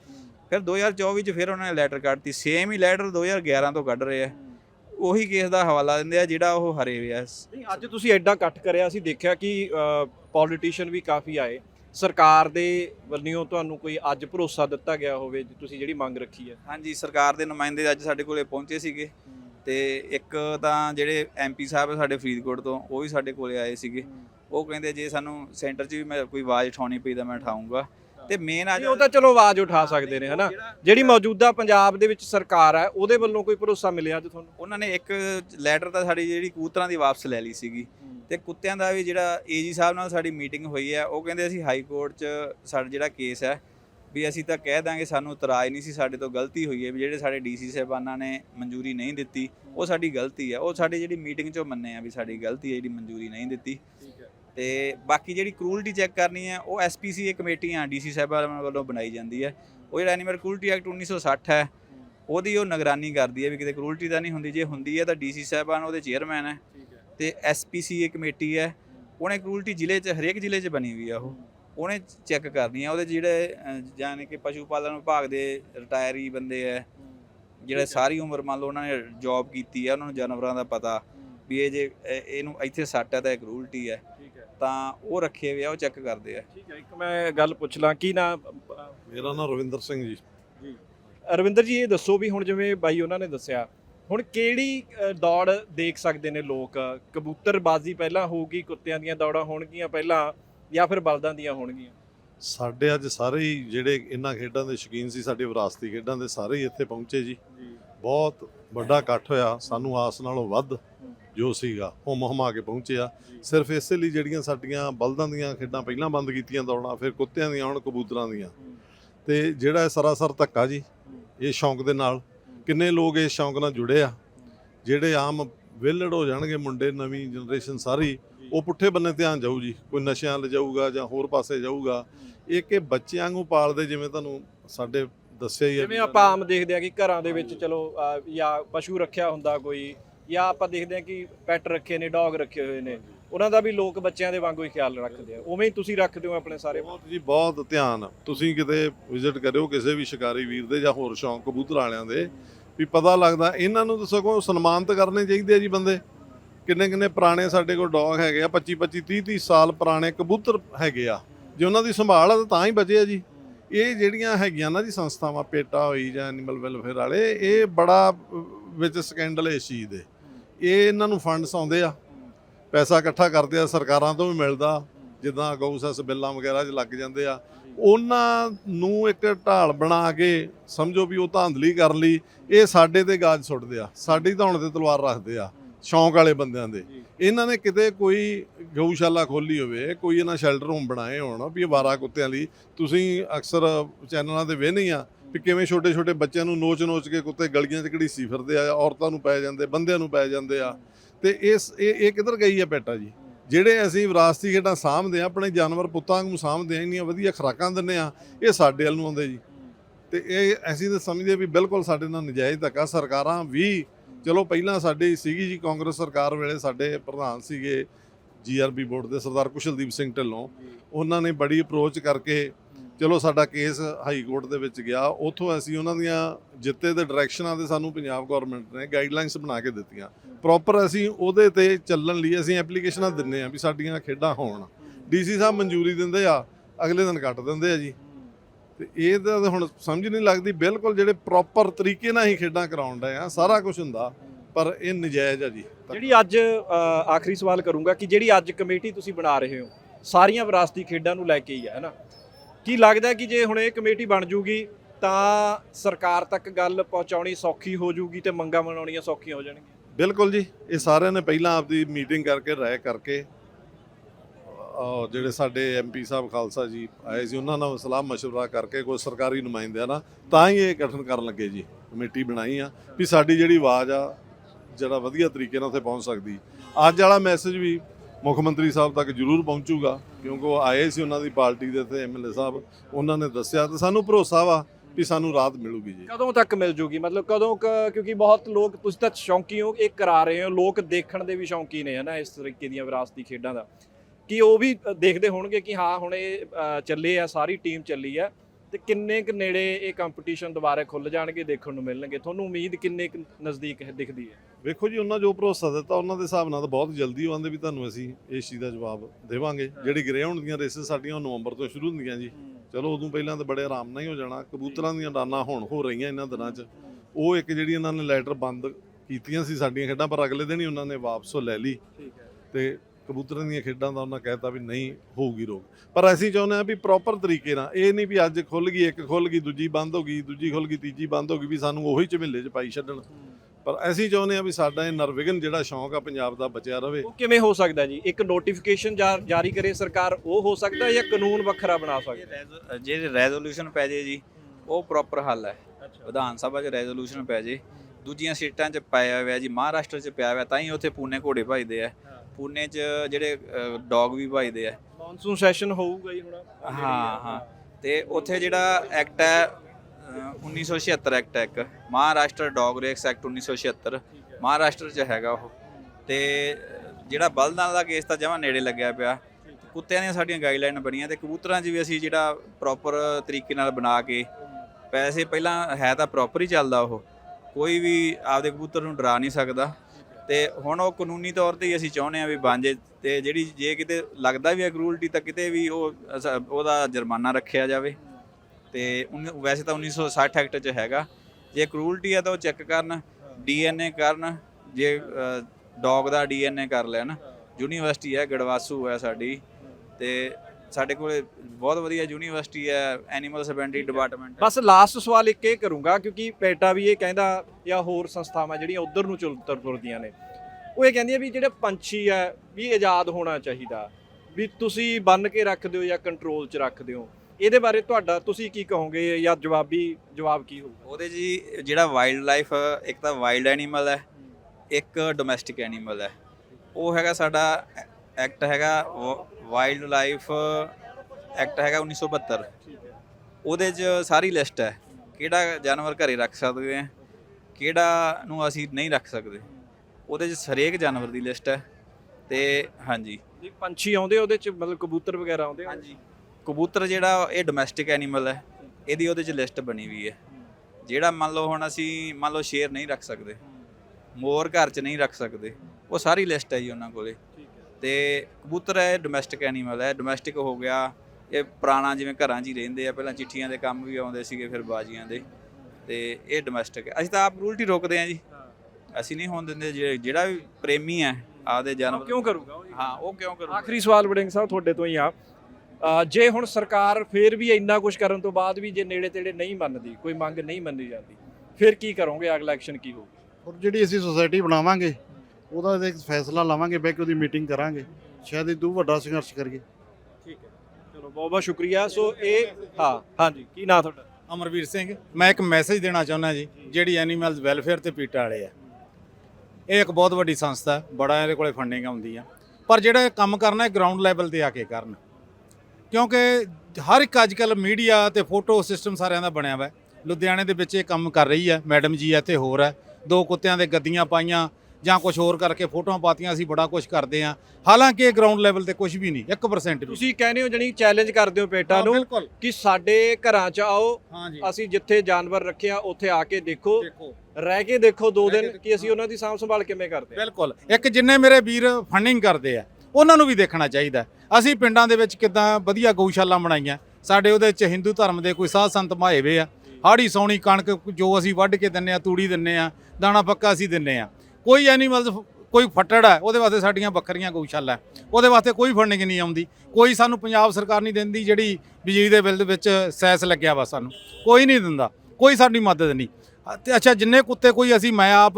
ਫਿਰ 2024 ਚ ਫਿਰ ਉਹਨਾਂ ਨੇ ਲੈਟਰ ਕੱਢਤੀ। ਸੇਮ ਹੀ ਲੈਟਰ 2011 ਤੋਂ ਕੱਢ ਰਹੇ ਆ। ਉਹੀ ਕੇਸ ਦਾ ਹਵਾਲਾ ਦਿੰਦੇ ਆ ਜਿਹੜਾ ਉਹ ਹਰੇ ਹੋਏ ਆ। ਨਹੀਂ ਅੱਜ ਤੁਸੀਂ ਐਡਾ ਇਕੱਠ ਕਰਿਆ ਅਸੀਂ ਦੇਖਿਆ ਕਿ ਪੋਲੀਟੀਸ਼ੀਅਨ ਵੀ ਕਾਫੀ ਆਏ। ਸਰਕਾਰ ਦੇ ਵੱਲੋਂ ਤੁਹਾਨੂੰ ਕੋਈ ਅੱਜ ਭਰੋਸਾ ਦਿੱਤਾ ਗਿਆ ਹੋਵੇ ਜੇ ਤੁਸੀਂ ਜਿਹੜੀ ਮੰਗ ਰੱਖੀ ਹੈ? ਹਾਂਜੀ ਸਰਕਾਰ ਦੇ ਨੁਮਾਇੰਦੇ ਅੱਜ ਸਾਡੇ ਕੋਲੇ ਪਹੁੰਚੇ ਸੀਗੇ। ਤੇ ਇੱਕ ਤਾਂ ਜਿਹੜੇ ਐਮਪੀ ਸਾਹਿਬ ਸਾਡੇ ਫਰੀਦਕੋਟ ਤੋਂ ਉਹ ਵੀ ਸਾਡੇ ਕੋਲੇ ਆਏ ਸੀਗੇ। ਉਹ ਕਹਿੰਦੇ ਜੇ ਸਾਨੂੰ ਸੈਂਟਰ 'ਚ ਵੀ ਮੈਂ ਕੋਈ ਆਵਾਜ਼ ਉਠਾਉਣੀ ਪਈ ਤਾਂ ਮੈਂ ਉਠਾਉਂਗਾ ਤੇ ਮੇਨ ਅੱਜ ਨਹੀਂ, ਉਹ ਤਾਂ ਚਲੋ ਆਵਾਜ਼ ਉਠਾ ਸਕਦੇ ਨੇ ਹਨਾ? ਜਿਹੜੀ ਮੌਜੂਦਾ ਪੰਜਾਬ ਦੇ ਵਿੱਚ ਸਰਕਾਰ ਹੈ ਉਹਦੇ ਵੱਲੋਂ ਕੋਈ ਭਰੋਸਾ ਮਿਲਿਆ ਅੱਜ ਤੁਹਾਨੂੰ? ਉਹਨਾਂ ਨੇ ਇੱਕ ਲੈਟਰ ਤਾਂ ਸਾਡੀ ਜਿਹੜੀ ਕਬੂਤਰਾਂ ਦੀ ਵਾਪਸ ਲੈ ਲਈ ਸੀਗੀ। ਤੇ ਕੁੱਤਿਆਂ ਦਾ ਵੀ ਜਿਹੜਾ ਏਜੀ ਸਾਹਿਬ ਨਾਲ ਸਾਡੀ ਮੀਟਿੰਗ ਹੋਈ ਹੈ ਉਹ ਕਹਿੰਦੇ ਅਸੀਂ ਹਾਈ ਕੋਰਟ 'ਚ ਸਾਡਾ ਜਿਹੜਾ ਕੇਸ ਹੈ ਵੀ ਅਸੀਂ ਤਾਂ ਕਹਿ ਦਾਂਗੇ ਸਾਨੂੰ ਇਤਰਾਜ਼ ਨਹੀਂ ਸੀ ਸਾਡੇ ਤੋਂ ਗਲਤੀ ਹੋਈ ਹੈ ਵੀ ਜਿਹੜੇ ਸਾਡੇ ਡੀਸੀ ਸਾਹਿਬਾਨਾਂ ਨੇ ਮਨਜ਼ੂਰੀ ਨਹੀਂ ਦਿੱਤੀ ਉਹ ਸਾਡੀ ਗਲਤੀ ਹੈ। ਉਹ ਸਾਡੀ ਜਿਹੜੀ ਮੀਟਿੰਗ 'ਚੋਂ ਮੰਨੇ ਆ ਵੀ ਸਾਡੀ ਗਲਤੀ ਹੈ ਜਿਹੜੀ ਮਨਜ਼ੂਰੀ ਨਹੀਂ ਦਿੱਤੀ। ਤੇ ਬਾਕੀ ਜਿਹੜੀ ਕਰੂਲਟੀ ਚੈੱਕ ਕਰਨੀ ਹੈ ਉਹ ਐਸਪੀਸੀਏ ਕਮੇਟੀਆਂ ਡੀਸੀ ਸਾਹਿਬਾਨ ਵੱਲੋਂ ਬਣਾਈ ਜਾਂਦੀ ਹੈ। ਉਹ ਜਿਹੜਾ ਐਨੀਮਲ ਕਰੂਲਟੀ ਐਕਟ 1960 ਹੈ ਉਹਦੀ ਉਹ ਨਿਗਰਾਨੀ ਕਰਦੀ ਹੈ ਵੀ ਕਿਤੇ ਕਰੂਲਟੀ ਤਾਂ ਨਹੀਂ ਹੁੰਦੀ। ਜੇ ਹੁੰਦੀ ਹੈ ਤਾਂ ਡੀਸੀ ਸਾਹਿਬਾਨ ਉਹਦੇ ਚੇਅਰਮੈਨ ਹੈ ਤੇ ਐਸਪੀਸੀਏ ਕਮੇਟੀ ਹੈ। ਉਹਨੇ ਕਰੂਲਟੀ ਜ਼ਿਲ੍ਹੇ 'ਚ ਹਰੇਕ ਜ਼ਿਲ੍ਹੇ 'ਚ ਬਣੀ ਹੋਈ ਆ ਉਹ। ਉਹਨੇ ਚੈੱਕ ਕਰਨੀ ਆ। ਉਹਦੇ ਜਿਹੜੇ ਜਾਣੀ ਕਿ ਪਸ਼ੂ ਪਾਲਣ ਵਿਭਾਗ ਦੇ ਰਿਟਾਇਰੀ ਬੰਦੇ ਆ ਜਿਹੜੇ ਸਾਰੀ ਉਮਰ ਮੰਨ ਲਓ ਉਹਨਾਂ ਨੇ ਜੌਬ ਕੀਤੀ ਹੈ ਉਹਨਾਂ ਨੂੰ ਜਾਨਵਰਾਂ ਦਾ ਪਤਾ ਵੀ ਇਹ ਜੇ ਇਹ- ਇਹਨੂੰ ਇੱਥੇ ਸੱਟ ਹੈ ਤਾਂ ਇਹ ਕਰੂਲਟੀ ਹੈ। ਤਾਂ ਉਹ ਰੱਖੇ ਹੋਏ ਆ ਉਹ ਚੈੱਕ ਕਰਦੇ ਆ। ਠੀਕ ਹੈ ਇੱਕ ਮੈਂ ਗੱਲ ਪੁੱਛ ਲਾਂ ਕੀ ਨਾ? ਮੇਰਾ ਨਾਮ ਰਵਿੰਦਰ ਸਿੰਘ ਜੀ। ਰਵਿੰਦਰ ਜੀ ਇਹ ਦੱਸੋ ਵੀ ਹੁਣ ਜਿਵੇਂ ਬਾਈ ਉਹਨਾਂ ਨੇ ਦੱਸਿਆ ਹੁਣ ਕਿਹੜੀ ਦੌੜ ਦੇਖ ਸਕਦੇ ਨੇ ਲੋਕ? ਕਬੂਤਰਬਾਜ਼ੀ ਪਹਿਲਾਂ ਹੋਊਗੀ ਕੁੱਤਿਆਂ ਦੀਆਂ ਦੌੜਾਂ ਹੋਣਗੀਆਂ ਪਹਿਲਾਂ ਜਾਂ ਫਿਰ ਬਲਦਾਂ ਦੀਆਂ ਹੋਣਗੀਆਂ? ਸਾਡੇ ਅੱਜ ਸਾਰੇ ਹੀ ਜਿਹੜੇ ਇਹਨਾਂ ਖੇਡਾਂ ਦੇ ਸ਼ੌਕੀਨ ਸੀ ਸਾਡੇ ਵਿਰਾਸਤੀ ਖੇਡਾਂ ਦੇ ਸਾਰੇ ਹੀ ਇੱਥੇ ਪਹੁੰਚੇ ਜੀ। ਬਹੁਤ ਵੱਡਾ ਇਕੱਠ ਹੋਇਆ ਸਾਨੂੰ ਆਸ ਨਾਲੋਂ ਵੱਧ। ਜੋ ਸੀਗਾ ਹੁਮ ਹੁਮਾ ਕੇ ਪਹੁੰਚੇ ਆ ਸਿਰਫ ਇਸੇ ਲਈ ਜਿਹੜੀਆਂ ਸਾਡੀਆਂ ਬਲਦਾਂ ਦੀਆਂ ਖੇਡਾਂ ਪਹਿਲਾਂ ਬੰਦ ਕੀਤੀਆਂ ਦੌੜਾਂ ਫਿਰ ਕੁੱਤਿਆਂ ਦੀਆਂ ਹੁਣ ਕਬੂਤਰਾਂ ਦੀਆਂ। ਤੇ ਜਿਹੜਾ ਇਹ ਸਰਾਸਰ ਧੱਕਾ ਜੀ ਇਹ ਸ਼ੌਂਕ ਦੇ ਨਾਲ ਕਿੰਨੇ ਲੋਕ ਇਸ ਸ਼ੌਂਕ ਨਾਲ ਜੁੜੇ ਆ? ਜਿਹੜੇ ਆਮ ਵਿਹਲੜ ਹੋ ਜਾਣਗੇ ਮੁੰਡੇ ਨਵੀਂ ਜਨਰੇਸ਼ਨ ਸਾਰੀ ਉਹ ਪੁੱਠੇ ਬੰਨੇ ਧਿਆਨ ਜਾਊ ਜੀ। ਕੋਈ ਨਸ਼ਿਆਂ ਲ ਜਾਊਗਾ ਜਾਂ ਹੋਰ ਪਾਸੇ ਜਾਊਗਾ। ਇਹ ਕਿ ਬੱਚਿਆਂ ਵਾਂਗੂ ਪਾਲਦੇ ਜਿਵੇਂ ਤੁਹਾਨੂੰ ਸਾਡੇ ਦੱਸਿਆ ਹੀ ਹੈ ਜਿਵੇਂ ਆਪਾਂ ਆਮ ਦੇਖਦੇ ਆ ਕਿ ਘਰਾਂ ਦੇ ਵਿੱਚ ਚਲੋ ਜਾਂ ਪਸ਼ੂ ਰੱਖਿਆ ਹੁੰਦਾ ਕੋਈ ਜਾਂ ਆਪਾਂ ਦੇਖਦੇ ਹਾਂ ਕਿ ਪੈਟ ਰੱਖੇ ਨੇ ਡੌਗ ਰੱਖੇ ਹੋਏ ਨੇ, ਉਹਨਾਂ ਦਾ ਵੀ ਲੋਕ ਬੱਚਿਆਂ ਦੇ ਵਾਂਗੂ ਹੀ ਖਿਆਲ ਰੱਖਦੇ ਆ। ਉਵੇਂ ਹੀ ਤੁਸੀਂ ਰੱਖਦੇ ਹੋ ਆਪਣੇ ਸਾਰੇ? ਬਹੁਤ ਜੀ, ਬਹੁਤ ਧਿਆਨ। ਤੁਸੀਂ ਕਿਤੇ ਵਿਜ਼ਿਟ ਕਰਿਓ ਕਿਸੇ ਵੀ ਸ਼ਿਕਾਰੀ ਵੀਰ ਦੇ ਜਾਂ ਹੋਰ ਸ਼ੌਂਕ ਕਬੂਤਰ ਵਾਲਿਆਂ ਦੇ, ਵੀ ਪਤਾ ਲੱਗਦਾ ਇਹਨਾਂ ਨੂੰ ਤਾਂ ਸਗੋਂ ਸਨਮਾਨਿਤ ਕਰਨੇ ਚਾਹੀਦੇ ਆ ਜੀ ਬੰਦੇ। ਕਿੰਨੇ ਕਿੰਨੇ ਪੁਰਾਣੇ ਸਾਡੇ ਕੋਲ ਡੌਗ ਹੈਗੇ ਆ 25 25 30 30 ਸਾਲ ਪੁਰਾਣੇ ਕਬੂਤਰ ਹੈਗੇ ਆ। ਜੇ ਉਹਨਾਂ ਦੀ ਸੰਭਾਲ ਆ ਤਾਂ ਹੀ ਬਚੇ ਆ ਜੀ। ਇਹ ਜਿਹੜੀਆਂ ਹੈਗੀਆਂ ਨਾ ਜੀ ਸੰਸਥਾਵਾਂ, ਪੇਟਾ ਹੋਈ ਜਾਂ ਐਨੀਮਲ ਵੈਲਫੇਅਰ ਵਾਲੇ, ਇਹ ਬੜਾ ਵਿੱਚ ਸਕੈਂਡਲ ਇਸ ਚੀਜ਼ ਦੇ। ਇਹ ਇਹਨਾਂ ਨੂੰ ਫੰਡਸ ਆਉਂਦੇ ਆ। ਪੈਸਾ ਇਕੱਠਾ ਕਰਦੇ ਆ, ਸਰਕਾਰਾਂ ਤੋਂ ਵੀ ਮਿਲਦਾ। ਜਿੱਦਾਂ ਗਊਸੈਸ ਬਿੱਲਾਂ ਵਗੈਰਾ 'ਚ ਲੱਗ ਜਾਂਦੇ ਆ। ਉਹਨਾਂ ਨੂੰ ਇੱਕ ਢਾਲ ਬਣਾ ਕੇ ਸਮਝੋ ਵੀ ਉਹ ਧਾਂਦਲੀ ਕਰਨ ਲਈ ਇਹ ਸਾਡੇ ਤੇ ਗਾਜ ਸੁੱਟਦੇ ਆ। ਸਾਡੀ ਧੌਣ ਤੇ ਤਲਵਾਰ ਰੱਖਦੇ ਆ, ਸ਼ੌਂਕ ਵਾਲੇ ਬੰਦਿਆਂ ਦੇ। ਇਹਨਾਂ ਨੇ ਕਿਤੇ ਕੋਈ ਗਊਸ਼ਾਲਾ ਖੋਲੀ ਹੋਵੇ, ਕੋਈ ਇਹਨਾਂ ਸ਼ੈਲਟਰ ਹੋਮ ਬਣਾਏ ਹੋਣ ਵੀ ਅਵਾਰਾ ਕੁੱਤਿਆਂ ਲਈ, ਤੁਸੀਂ ਅਕਸਰ ਚੈਨਲਾਂ ਤੇ ਵੇਖਦੇ ਆ। ਵੀ ਕਿਵੇਂ ਛੋਟੇ ਛੋਟੇ ਬੱਚਿਆਂ ਨੂੰ ਨੋਚ ਨੋਚ ਕੇ ਕੁੱਤੇ ਗਲੀਆਂ 'ਚ ਘੜੀਸੀ ਫਿਰਦੇ ਆ, ਔਰਤਾਂ ਨੂੰ ਪੈ ਜਾਂਦੇ, ਬੰਦਿਆਂ ਨੂੰ ਪੈ ਜਾਂਦੇ ਆ। ਤੇ ਇਸ, ਇਹ ਇਹ ਕਿੱਧਰ ਗਈ ਆ ਪੈਟਾ ਜੀ? ਜਿਹੜੇ ਅਸੀਂ ਵਿਰਾਸਤੀ ਖੇਡਾਂ ਸਾਂਭਦੇ ਆ, ਆਪਣੇ ਜਾਨਵਰ ਪੁੱਤਾਂ ਨੂੰ ਸਾਂਭਦੇ ਆ, ਇੰਨੀਆਂ ਵਧੀਆ ਖੁਰਾਕਾਂ ਦਿੰਦੇ ਆ, ਇਹ ਸਾਡੇ ਵੱਲ ਨੂੰ ਆਉਂਦੇ ਜੀ। ਤੇ ਇਹ, ਅਸੀਂ ਤਾਂ ਸਮਝਦੇ ਵੀ ਬਿਲਕੁਲ ਸਾਡੇ ਨਾਲ ਨਜਾਇਜ਼ ਧੱਕਾ, ਸਰਕਾਰਾਂ ਵੀ, ਚਲੋ ਪਹਿਲਾਂ ਸਾਡੀ ਸੀਗੀ ਜੀ ਕਾਂਗਰਸ ਸਰਕਾਰ ਵੇਲੇ ਸਾਡੇ ਪ੍ਰਧਾਨ ਸੀਗੇ ਜੀਆਰਬੀ ਬੋਰਡ ਦੇ ਸਰਦਾਰ ਕੁਸ਼ਲਦੀਪ ਸਿੰਘ ਢਿੱਲੋਂ। ਉਹਨਾਂ ਨੇ ਬੜੀ ਅਪਰੋਚ ਕਰਕੇ ਚਲੋ ਸਾਡਾ ਕੇਸ ਹਾਈ ਕੋਰਟ ਦੇ ਵਿੱਚ ਗਿਆ, ਉੱਥੋਂ ਅਸੀਂ ਉਹਨਾਂ ਦੀਆਂ ਜਿੱਤੇ ਦੇ ਡਾਇਰੈਕਸ਼ਨਾਂ ਦੇ ਸਾਨੂੰ ਪੰਜਾਬ ਗਵਰਨਮੈਂਟ ਨੇ ਗਾਈਡਲਾਈਨਸ ਬਣਾ ਕੇ ਦਿੱਤੀਆਂ। ਪ੍ਰੋਪਰ ਅਸੀਂ ਉਹਦੇ ਤੇ ਚੱਲਣ ਲਈ ਅਸੀਂ ਐਪਲੀਕੇਸ਼ਨਾਂ ਦਿੰਨੇ ਆ ਵੀ ਸਾਡੀਆਂ ਖੇਡਾਂ ਹੋਣ। ਡੀਸੀ ਸਾਹਿਬ ਮਨਜ਼ੂਰੀ ਦਿੰਦੇ ਆ, ਅਗਲੇ ਦਿਨ ਕੱਟ ਦਿੰਦੇ ਆ ਜੀ। ਤੇ ਇਹ ਤਾਂ ਹੁਣ ਸਮਝ ਨਹੀਂ ਲੱਗਦੀ, ਬਿਲਕੁਲ ਜਿਹੜੇ ਪ੍ਰੋਪਰ ਤਰੀਕੇ ਨਾਲ ਹੀ ਖੇਡਾਂ ਕਰਾਉਣ ਡਏ ਆ, ਸਾਰਾ ਕੁਝ ਹੁੰਦਾ, ਪਰ ਇਹ ਨਜਾਇਜ਼ ਆ ਜੀ। ਜਿਹੜੀ ਅੱਜ ਆਖਰੀ ਸਵਾਲ ਕਰੂੰਗਾ ਕਿ ਜਿਹੜੀ ਅੱਜ ਕਮੇਟੀ ਤੁਸੀਂ ਬਣਾ ਰਹੇ ਹੋ, ਸਾਰੀਆਂ ਵਿਰਾਸਤੀ ਖੇਡਾਂ ਨੂੰ ਲੈ ਕੇ ਹੀ ਆ, ਹੈ ਨਾ? ਕੀ ਲੱਗਦਾ ਕਿ ਜੇ ਹੁਣ ਇਹ ਕਮੇਟੀ ਬਣ ਜੂਗੀ ਤਾਂ ਸਰਕਾਰ ਤੱਕ ਗੱਲ ਪਹੁੰਚਾਉਣੀ ਸੌਖੀ ਹੋ ਜੂਗੀ ਤੇ ਮੰਗਾਂ ਮਨਾਉਣੀਆਂ ਸੌਖੀਆਂ ਹੋ ਜਾਣਗੀਆਂ ਬਿਲਕੁਲ ਜੀ ਇਹ ਸਾਰਿਆਂ ਨੇ ਪਹਿਲਾਂ ਆਪਦੀ ਮੀਟਿੰਗ ਕਰਕੇ ਰਾਏ ਕਰਕੇ ਅਹ ਜਿਹੜੇ ਸਾਡੇ ਐਮਪੀ ਸਾਹਿਬ ਖਾਲਸਾ ਜੀ ਆਏ ਸੀ ਉਹਨਾਂ ਨਾਲ ਸਲਾਹ مشورہ ਕਰਕੇ ਕੋਈ ਸਰਕਾਰੀ ਨੁਮਾਇੰਦਿਆਂ ਨਾਲ ਤਾਂ ਹੀ ਇਹ ਗਠਨ ਕਰਨ ਲੱਗੇ ਜੀ ਕਮੇਟੀ ਬਣਾਈ ਆ ਵੀ ਸਾਡੀ ਜਿਹੜੀ ਆਵਾਜ਼ ਆ ਜਿਹੜਾ ਵਧੀਆ ਤਰੀਕੇ ਨਾਲ ਉੱਥੇ ਪਹੁੰਚ ਸਕਦੀ ਅੱਜ ਵਾਲਾ ਮੈਸੇਜ ਵੀ ਮੁੱਖ ਮੰਤਰੀ ਸਾਹਿਬ ਤੱਕ ਜ਼ਰੂਰ ਪਹੁੰਚੂਗਾ, ਕਿਉਂਕਿ ਉਹ ਆਏ ਸੀ ਉਹਨਾਂ ਦੀ ਪਾਰਟੀ ਦੇ ਤੇ ਐਮਐਲਏ ਸਾਹਿਬ, ਉਹਨਾਂ ਨੇ ਦੱਸਿਆ ਤੇ ਸਾਨੂੰ ਭਰੋਸਾ ਵਾ ਵੀ ਸਾਨੂੰ ਰਾਤ ਮਿਲੂਗੀ ਜੀ। ਕਦੋਂ ਤੱਕ ਮਿਲ ਜੂਗੀ? ਮਤਲਬ ਕਦੋਂ ਕੁ- ਕਿਉਂਕਿ ਬਹੁਤ ਲੋਕ ਤੁਸੀਂ ਤਾਂ ਸ਼ੌਂਕੀ ਹੋ, ਇਹ ਕਰਾ ਰਹੇ ਹੋ, ਲੋਕ ਦੇਖਣ ਦੇ ਵੀ ਸ਼ੌਂਕੀ ਨੇ, ਹਨਾ, ਇਸ ਤਰੀਕੇ ਦੀਆਂ ਵਿਰਾਸਤੀ ਖੇਡਾਂ ਦਾ। ਕਿ ਉਹ ਵੀ ਦੇਖਦੇ ਹੋਣਗੇ ਕਿ ਹਾਂ, ਹੁਣ ਇਹ ਚੱਲੇ ਆ, ਸਾਰੀ ਟੀਮ ਚੱਲੀ ਆ। ਤੇ ਕਿੰਨੇ ਕੁ ਨੇੜੇ ਇਹ ਕੰਪੀਟੀਸ਼ਨ ਦੁਬਾਰਾ ਖੁੱਲ ਜਾਣਗੇ ਦੇਖਣ ਨੂੰ ਮਿਲਣਗੇ? ਤੁਹਾਨੂੰ ਉਮੀਦ ਕਿੰਨੇ ਕੁ ਨਜ਼ਦੀਕ ਹੈ- ਦਿਖਦੀ ਹੈ? ਵੇਖੋ ਜੀ ਉਹਨਾਂ ਜੋ ਭਰੋਸਾ ਦਿੱਤਾ ਉਹਨਾਂ ਦੇ ਹਿਸਾਬ ਨਾਲ ਤਾਂ ਬਹੁਤ ਜਲਦੀ ਉਹ ਆਂਦੇ ਵੀ ਤੁਹਾਨੂੰ ਅਸੀਂ ਇਸ ਚੀਜ਼ ਦਾ ਜਵਾਬ ਦੇਵਾਂਗੇ। ਜਿਹੜੀ ਗਰਾਊਂਡ ਦੀਆਂ ਰੇਸਸ ਸਾਡੀਆਂ ਉਹ ਨਵੰਬਰ ਤੋਂ ਸ਼ੁਰੂ ਹੁੰਦੀਆਂ ਜੀ। ਚਲੋ ਉਦੋਂ ਪਹਿਲਾਂ ਤਾਂ ਬੜੇ ਆਰਾਮ ਨਾਲ ਹੀ ਹੋ ਜਾਣਾ। ਕਬੂਤਰਾਂ ਦੀਆਂ ਡਾਨਾਂ ਹੁਣ ਹੋ ਰਹੀਆਂ ਇਹਨਾਂ ਦਿਨਾਂ 'ਚ। ਉਹ ਇੱਕ ਜਿਹੜੀ ਇਹਨਾਂ ਨੇ ਲੈਟਰ ਬੰਦ ਕੀਤੀਆਂ ਸੀ ਸਾਡੀਆਂ ਖੇਡਾਂ ਪਰ ਅਗਲੇ ਦਿਨ ਹੀ ਉਹਨਾਂ ਨੇ ਵਾਪਸ ਉਹ ਲੈ ਲਈ। ਠੀਕ ਹੈ। ਤੇ ਕਬੂਤਰਾਂ ਦੀਆਂ ਖੇਡਾਂ ਦਾ ਉਹਨਾਂ ਕਹਿਤਾ ਵੀ ਨਹੀਂ ਹੋਊਗੀ ਰੋਕ। ਪਰ ਅਸੀਂ ਚਾਹੁੰਦੇ ਹਾਂ ਵੀ ਪ੍ਰੋਪਰ ਤਰੀਕੇ ਨਾਲ ਇਹ ਨਹੀਂ ਵੀ ਅੱਜ ਖੁੱਲ ਗਈ ਇੱਕ ਖੁੱਲ ਗਈ ਦੂਜੀ ਬੰਦ ਹੋ ਗਈ ਦੂਜੀ ਖੁੱਲ ਗਈ ਤੀਜੀ ਬੰਦ ਹੋ ਗਈ ਵੀ ਸਾਨੂੰ ਉਹੀ ਝਮੇਲੇ 'ਚ ਪਾਈ ਛੱਡਣ। ਪਰ ਅਸੀਂ ਚਾਹੁੰਦੇ ਹਾਂ ਵੀ ਸਾਡਾ ਇਹ ਨਰਵਿਘਨ ਜਿਹੜਾ ਸ਼ੌਂਕ ਆ ਪੰਜਾਬ ਦਾ ਬਚਿਆ ਰਵੇ। ਉਹ ਕਿਵੇਂ ਹੋ ਸਕਦਾ ਜੀ? ਇੱਕ ਨੋਟੀਫਿਕੇਸ਼ਨ ਜਾਰੀ ਕਰੇ ਸਰਕਾਰ ਉਹ ਹੋ ਸਕਦਾ ਜਾਂ ਕਾਨੂੰਨ ਵੱਖਰਾ ਬਣਾ ਸਕਦਾ? ਜੇ ਰੈਜ਼ੋਲੂਸ਼ਨ ਪੈ ਜੇ ਜੀ ਉਹ ਪ੍ਰੋਪਰ ਹੱਲ ਹੈ। ਵਿਧਾਨ ਸਭਾ 'ਚ ਰੈਜ਼ੋਲੂਸ਼ਨ ਪੈ ਜੇ ਦੂਜੀਆਂ ਸਟੇਟਾਂ 'ਚ ਪਾਇਆ ਹੋਇਆ ਜੀ ਮਹਾਰਾਸ਼ਟਰ 'ਚ ਪਿਆ ਹੋਇਆ ਤਾਂ ਹੀ ਉੱਥੇ ਪੂਨੇ ਘੋੜੇ ਭਜਦੇ ਆ। ਪੂਨੇ 'ਚ ਜਿਹੜੇ ਡੌਗ ਵੀ ਭਜਦੇ ਆ। ਮੌਨਸੂਨ ਸੈਸ਼ਨ ਹੋਊਗਾ ਜੀ ਹੁਣ। ਹਾਂ ਹਾਂ। ਤੇ ਉੱਥੇ ਜਿਹੜਾ ਐਕਟ ਹੈ ਅ, 1976 ਐਕਟ ਹੈ ਇੱਕ। Maharashtra dog races act 1976 Maharashtra 'ਚ ਹੈਗਾ ਉਹ। ਤੇ ਜਿਹੜਾ ਬਲਦਾਂ ਦਾ ਕੇਸ ਤਾਂ ਜਮਾਂ ਨੇੜੇ ਲੱਗਿਆ ਪਿਆ। ਕੁੱਤਿਆਂ ਦੀਆਂ ਸਾਡੀਆਂ ਗਾਈਡਲਾਈਨ ਬਣੀਆਂ ਤੇ ਕਬੂਤਰਾਂ 'ਚ ਵੀ ਅਸੀਂ ਜਿਹੜਾ ਪ੍ਰੋਪਰ ਤਰੀਕੇ ਨਾਲ ਬਣਾ ਕੇ ਪੈਸੇ ਪਹਿਲਾਂ ਹੈ ਤਾਂ ਪ੍ਰੋਪਰ ਹੀ ਚੱਲਦਾ ਉਹ। ਕੋਈ ਵੀ ਆਪਦੇ ਕਬੂਤਰ ਨੂੰ ਡਰਾ ਨਹੀਂ ਸਕਦਾ। ਤੇ ਹੁਣ ਉਹ ਕਾਨੂੰਨੀ ਤੌਰ ਤੇ ਹੀ ਅਸੀਂ ਚਾਹੁੰਦੇ ਆ ਵੀ ਬਣ ਜੇ ਤੇ ਜਿਹੜੀ ਜੇ ਕਿਤੇ ਲੱਗਦਾ ਵੀ ਹੈ ਕਰੂਲਟੀ ਤਾਂ ਕਿਤੇ ਵੀ ਉਹ, ਅਸ- ਉਹਦਾ ਜੁਰਮਾਨਾ ਰੱਖਿਆ ਜਾਵੇ। ਤੇ ਉਨ- ਵੈਸੇ ਤਾਂ 1960 ਐਕਟ 'ਚ ਹੈਗਾ। ਜੇ ਕਰੂਲਟੀ ਆ ਤਾਂ ਉਹ ਚੈੱਕ ਕਰਨ, ਡੀਐਨਏ ਕਰਨ, ਜੇ ਡੌਗ ਦਾ ਡੀਐਨਏ ਕਰ ਲੈਣ। ਯੂਨੀਵਰਸਿਟੀ ਹੈ, ਗੜਵਾਸੂ ਹੈ ਸਾਡੀ। ਤੇ ਸਾਡੇ ਕੋਲੇ ਬਹੁਤ ਵਧੀਆ ਯੂਨੀਵਰਸਿਟੀ ਹੈ ਐਨੀਮਲ ਹਸਬੈਂਡਰੀ ਡਿਪਾਰਟਮੈਂਟ ਬਸ ਲਾਸਟ ਸਵਾਲ ਇੱਕ ਇਹ ਕਰੂੰਗਾ ਕਿਉਂਕਿ ਪੈਟਾ ਵੀ ਇਹ ਕਹਿੰਦਾ ਜਾਂ ਹੋਰ ਸੰਸਥਾਵਾਂ ਜਿਹੜੀਆਂ ਉਧਰ ਨੂੰ ਚੁਲ ਤੁਰ ਤੁਰਦੀਆਂ ਨੇ ਉਹ ਇਹ ਕਹਿੰਦੀਆਂ ਵੀ ਜਿਹੜੇ ਪੰਛੀ ਆ ਵੀ ਆਜ਼ਾਦ ਹੋਣਾ ਚਾਹੀਦਾ ਵੀ ਤੁਸੀਂ ਬੰਨ ਕੇ ਰੱਖ ਦਿਓ ਜਾਂ ਕੰਟਰੋਲ 'ਚ ਰੱਖ ਦਿਓ। ਇਹਦੇ ਬਾਰੇ ਤੁਹਾਡਾ ਤੁਸੀਂ ਕੀ ਕਹੋਗੇ ਜਾਂ ਜਵਾਬੀ ਜਵਾਬ ਕੀ ਹੋਊਗਾ? ਉਹਦੇ ਜੀ ਜਿਹੜਾ ਵਾਈਲਡ ਲਾਈਫ ਇੱਕ ਤਾਂ ਵਾਈਲਡ ਐਨੀਮਲ ਹੈ ਇੱਕ ਡੋਮੈਸਟਿਕ ਐਨੀਮਲ ਹੈ। ਉਹ ਹੈਗਾ ਸਾਡਾ ਐਕਟ ਹੈਗਾ ਵਾਈਲਡ ਲਾਈਫ ਐਕਟ ਹੈਗਾ 1972 ਉਹਦੇ 'ਚ ਸਾਰੀ ਲਿਸਟ ਹੈ ਕਿਹੜਾ ਜਾਨਵਰ ਘਰੇ ਰੱਖ ਸਕਦੇ ਆ ਕਿਹੜਾ ਨੂੰ ਅਸੀਂ ਨਹੀਂ ਰੱਖ ਸਕਦੇ। ਉਹਦੇ 'ਚ ਹਰੇਕ ਜਾਨਵਰ ਦੀ ਲਿਸਟ ਹੈ ਤੇ ਹਾਂਜੀ। ਵੀ ਪੰਛੀ ਆਉਂਦੇ ਉਹਦੇ 'ਚ ਮਤਲਬ ਕਬੂਤਰ ਵਗੈਰਾ ਆਉਂਦੇ? ਹਾਂਜੀ। ਕਬੂਤਰ ਜਿਹੜਾ ਇਹ ਡੋਮੈਸਟਿਕ ਐਨੀਮਲ ਹੈ ਇਹਦੀ ਉਹਦੇ 'ਚ ਲਿਸਟ ਬਣੀ ਹੋਈ ਹੈ। ਜਿਹੜਾ ਮੰਨ ਲਓ ਹੁਣ ਅਸੀਂ ਮੰਨ ਲਓ ਸ਼ੇਰ ਨਹੀਂ ਰੱਖ ਸਕਦੇ ਮੋਰ ਘਰ 'ਚ ਨਹੀਂ ਰੱਖ ਸਕਦੇ ਉਹ ਸਾਰੀ ਲਿਸਟ ਹੈ ਜੀ ਉਹਨਾਂ ਕੋਲੇ। ਤੇ ਕਬੂਤਰ ਹੈ ਡੋਮੈਸਟਿਕ ਐਨੀਮਲ ਹੈ ਡੋਮੈਸਟਿਕ ਹੋ ਗਿਆ। ਇਹ ਪੁਰਾਣਾ ਜਿਵੇਂ ਘਰਾਂ 'ਚ ਹੀ ਰਹਿੰਦੇ ਆ ਪਹਿਲਾਂ ਚਿੱਠੀਆਂ ਦੇ ਕੰਮ ਵੀ ਆਉਂਦੇ ਸੀਗੇ ਫਿਰ ਬਾਜੀਆਂ ਦੇ। ਤੇ ਇਹ ਡੋਮੈਸਟਿਕ ਹੈ। ਅਸੀਂ ਤਾਂ ਆਪ ਰੂਲਟੀ ਰੋਕਦੇ ਆ ਜੀ। ਅਸੀਂ ਨਹੀਂ ਹੋਣ ਦਿੰਦੇ ਜੇ- ਜਿਹੜਾ ਵੀ ਪ੍ਰੇਮੀ ਹੈ ਉਹ ਜਾਨਵਰ ਕਿਉਂ ਕਰੂਗਾ? ਹਾਂ ਉਹ ਕਿਉਂ ਕਰੂ ਆਖਰੀ ਸਵਾਲ ਵੜਿੰਗ ਸਾਹਿਬ ਤੁਹਾਡੇ ਤੋਂ ਹੀ ਆ। ਜੇ ਹੁਣ ਸਰਕਾਰ ਫੇਰ ਵੀ ਇੰਨਾ ਕੁਝ ਕਰਨ ਤੋਂ ਬਾਅਦ ਵੀ ਜੇ ਨੇੜੇ ਤੇੜੇ ਨਹੀਂ ਮੰਨਦੀ ਕੋਈ ਮੰਗ ਨਹੀਂ ਮੰਨੀ ਜਾਂਦੀ ਫਿਰ ਕੀ ਕਰੋਗੇ? ਅਗਲਾ ਐਕਸ਼ਨ ਕੀ ਹੋਊਗਾ ਔਰ ਜਿਹੜੀ ਅਸੀਂ ਸੁਸਾਇਟੀ ਬਣਾਵਾਂਗੇ ਉਹਦਾ ਇੱਕ ਫੈਸਲਾ ਲਾਵਾਂਗੇ ਬਹਿ ਕੇ ਉਹਦੀ ਮੀਟਿੰਗ ਕਰਾਂਗੇ। ਸ਼ਾਇਦ ਇਹ ਤੋਂ ਵੱਡਾ ਸੰਘਰਸ਼ ਕਰੀਏ। ਠੀਕ ਹੈ। ਚਲੋ ਬਹੁਤ ਬਹੁਤ ਸ਼ੁਕਰੀਆ। ਸੋ ਇਹ ਹਾਂ ਹਾਂਜੀ ਕੀ ਨਾਂ ਤੁਹਾਡਾ? ਅਮਰਵੀਰ ਸਿੰਘ। ਮੈਂ ਇੱਕ ਮੈਸੇਜ ਦੇਣਾ ਚਾਹੁੰਦਾ ਜੀ ਜਿਹੜੀ ਐਨੀਮਲਸ ਵੈਲਫੇਅਰ ਤੇ ਪੀਟਾ ਵਾਲੇ ਆ। ਇਹ ਇੱਕ ਬਹੁਤ ਵੱਡੀ ਸੰਸਥਾ ਹੈ, ਬੜਾ ਇਹਦੇ ਕੋਲੇ ਫੰਡਿੰਗ ਆਉਂਦੀ ਆ। ਪਰ ਜਿਹੜਾ ਇਹ ਕੰਮ ਕਰਨਾ ਹੈ ਗਰਾਊਂਡ ਲੈਵਲ ਤੇ ਆ ਕੇ ਕਰਨ। ਕਿਉਂਕਿ ਹਰ ਇੱਕ ਅੱਜਕੱਲ ਮੀਡੀਆ ਤੇ ਫੋਟੋ ਸਿਸਟਮ ਸਾਰਿਆਂ ਦਾ ਬਣਿਆ ਹੋਇਆ। ਲੁਧਿਆਣੇ ਦੇ ਵਿੱਚ ਇਹ ਕੰਮ ਕਰ ਰਹੀ ਹੈ ਮੈਡਮ ਜੀ ਤੇ ਹੋਰ ਹੈ। ਦੋ ਕੁੱਤਿਆਂ ਦੇ ਗੱਦੀਆਂ ਪਾਈਆਂ ਜਾਂ ਕੁਝ ਹੋਰ ਕਰਕੇ ਫੋਟੋਆਂ ਪਾਤੀਆਂ ਅਸੀਂ ਬੜਾ ਕੁਝ ਕਰਦੇ ਆ ਹਾਲਾਂਕਿ ਇਹ ਗਰਾਊਂਡ ਲੈਵਲ ਤੇ ਕੁਝ ਵੀ ਨਹੀਂ 1% ਵੀ। ਤੁਸੀਂ ਕਹਿੰਦੇ ਹੋ ਜਣੀ ਚੈਲੰਜ ਕਰਦੇ ਹੋ ਪੇਟਾ ਹਾਂ, ਨੂੰ ਬਿਲਕੁਲ। ਕਿ ਸਾਡੇ ਘਰਾਂ 'ਚ ਆਓ ਹਾਂ ਜੀ। ਅਸੀਂ ਜਿੱਥੇ ਜਾਨਵਰ ਰੱਖਿਆ ਉੱਥੇ ਆ ਕੇ ਦੇਖੋ। ਦੇਖੋ। ਰਹਿ ਕੇ ਦੇਖੋ ਦੋ ਰਹਿ ਕੇ ਦਿਨ ਕਿ ਅਸੀਂ ਉਹਨਾਂ ਦੀ ਸਾਂਭ ਸੰਭਾਲ ਕਿਵੇਂ ਕਰਦੇ ਹਾਂ ਬਿਲਕੁਲ। ਇੱਕ ਜਿੰਨੇ ਮੇਰੇ ਵੀਰ ਫੰਡਿੰਗ ਕਰਦੇ ਆ ਉਹਨਾਂ ਨੂੰ ਵੀ ਦੇਖਣਾ ਚਾਹੀਦਾ। ਹੈ। ਅਸੀਂ ਪਿੰਡਾਂ ਦੇ ਵਿੱਚ ਕਿੱਦਾਂ ਵਧੀਆ ਗਊਸ਼ਾਲਾ ਬਣਾਈਆਂ। ਸਾਡੇ ਉਹਦੇ ਚ ਹਿੰਦੂ ਧਰਮ ਦੇ ਕੋਈ ਸਾਧ ਸੰਤ ਮਾਏ ਵੇ ਆ। ਹਾੜੀ ਸੌਣੀ ਕਣਕ ਜੋ ਅਸੀਂ ਵੱਢ ਕੇ ਦਿੰਨੇ ਆ ਤੂੜੀ ਦਿੰਨੇ ਆ ਦਾਣਾ ਪੱਕਾ ਅਸੀਂ ਦਿੰਨੇ ਆ। ਕੋਈ ਐਨੀਮਲਸ ਕੋਈ ਫੱਟੜ ਹੈ, ਉਹਦੇ ਵਾਸਤੇ ਸਾਡੀਆਂ ਵੱਖਰੀਆਂ ਗਊਸ਼ਾਲਾ ਹੈ। ਉਹਦੇ ਵਾਸਤੇ ਕੋਈ ਫੰਡਿੰਗ ਨਹੀਂ ਆਉਂਦੀ। ਕੋਈ ਸਾਨੂੰ ਪੰਜਾਬ ਸਰਕਾਰ ਨਹੀਂ ਦਿੰਦੀ ਜਿਹੜੀ ਬਿਜਲੀ ਦੇ ਬਿੱਲ ਦੇ ਵਿੱਚ ਸੈਸ ਲੱਗਿਆ ਵਾ ਸਾਨੂੰ। ਕੋਈ ਨਹੀਂ ਦਿੰਦਾ। ਕੋਈ ਸਾਡੀ ਮਦਦ ਨਹੀਂ। ਅ- ਤੇ ਅੱਛਾ, ਜਿੰਨੇ ਕੁੱਤੇ ਕੋਈ ਅਸੀਂ, ਮੈਂ ਆਪ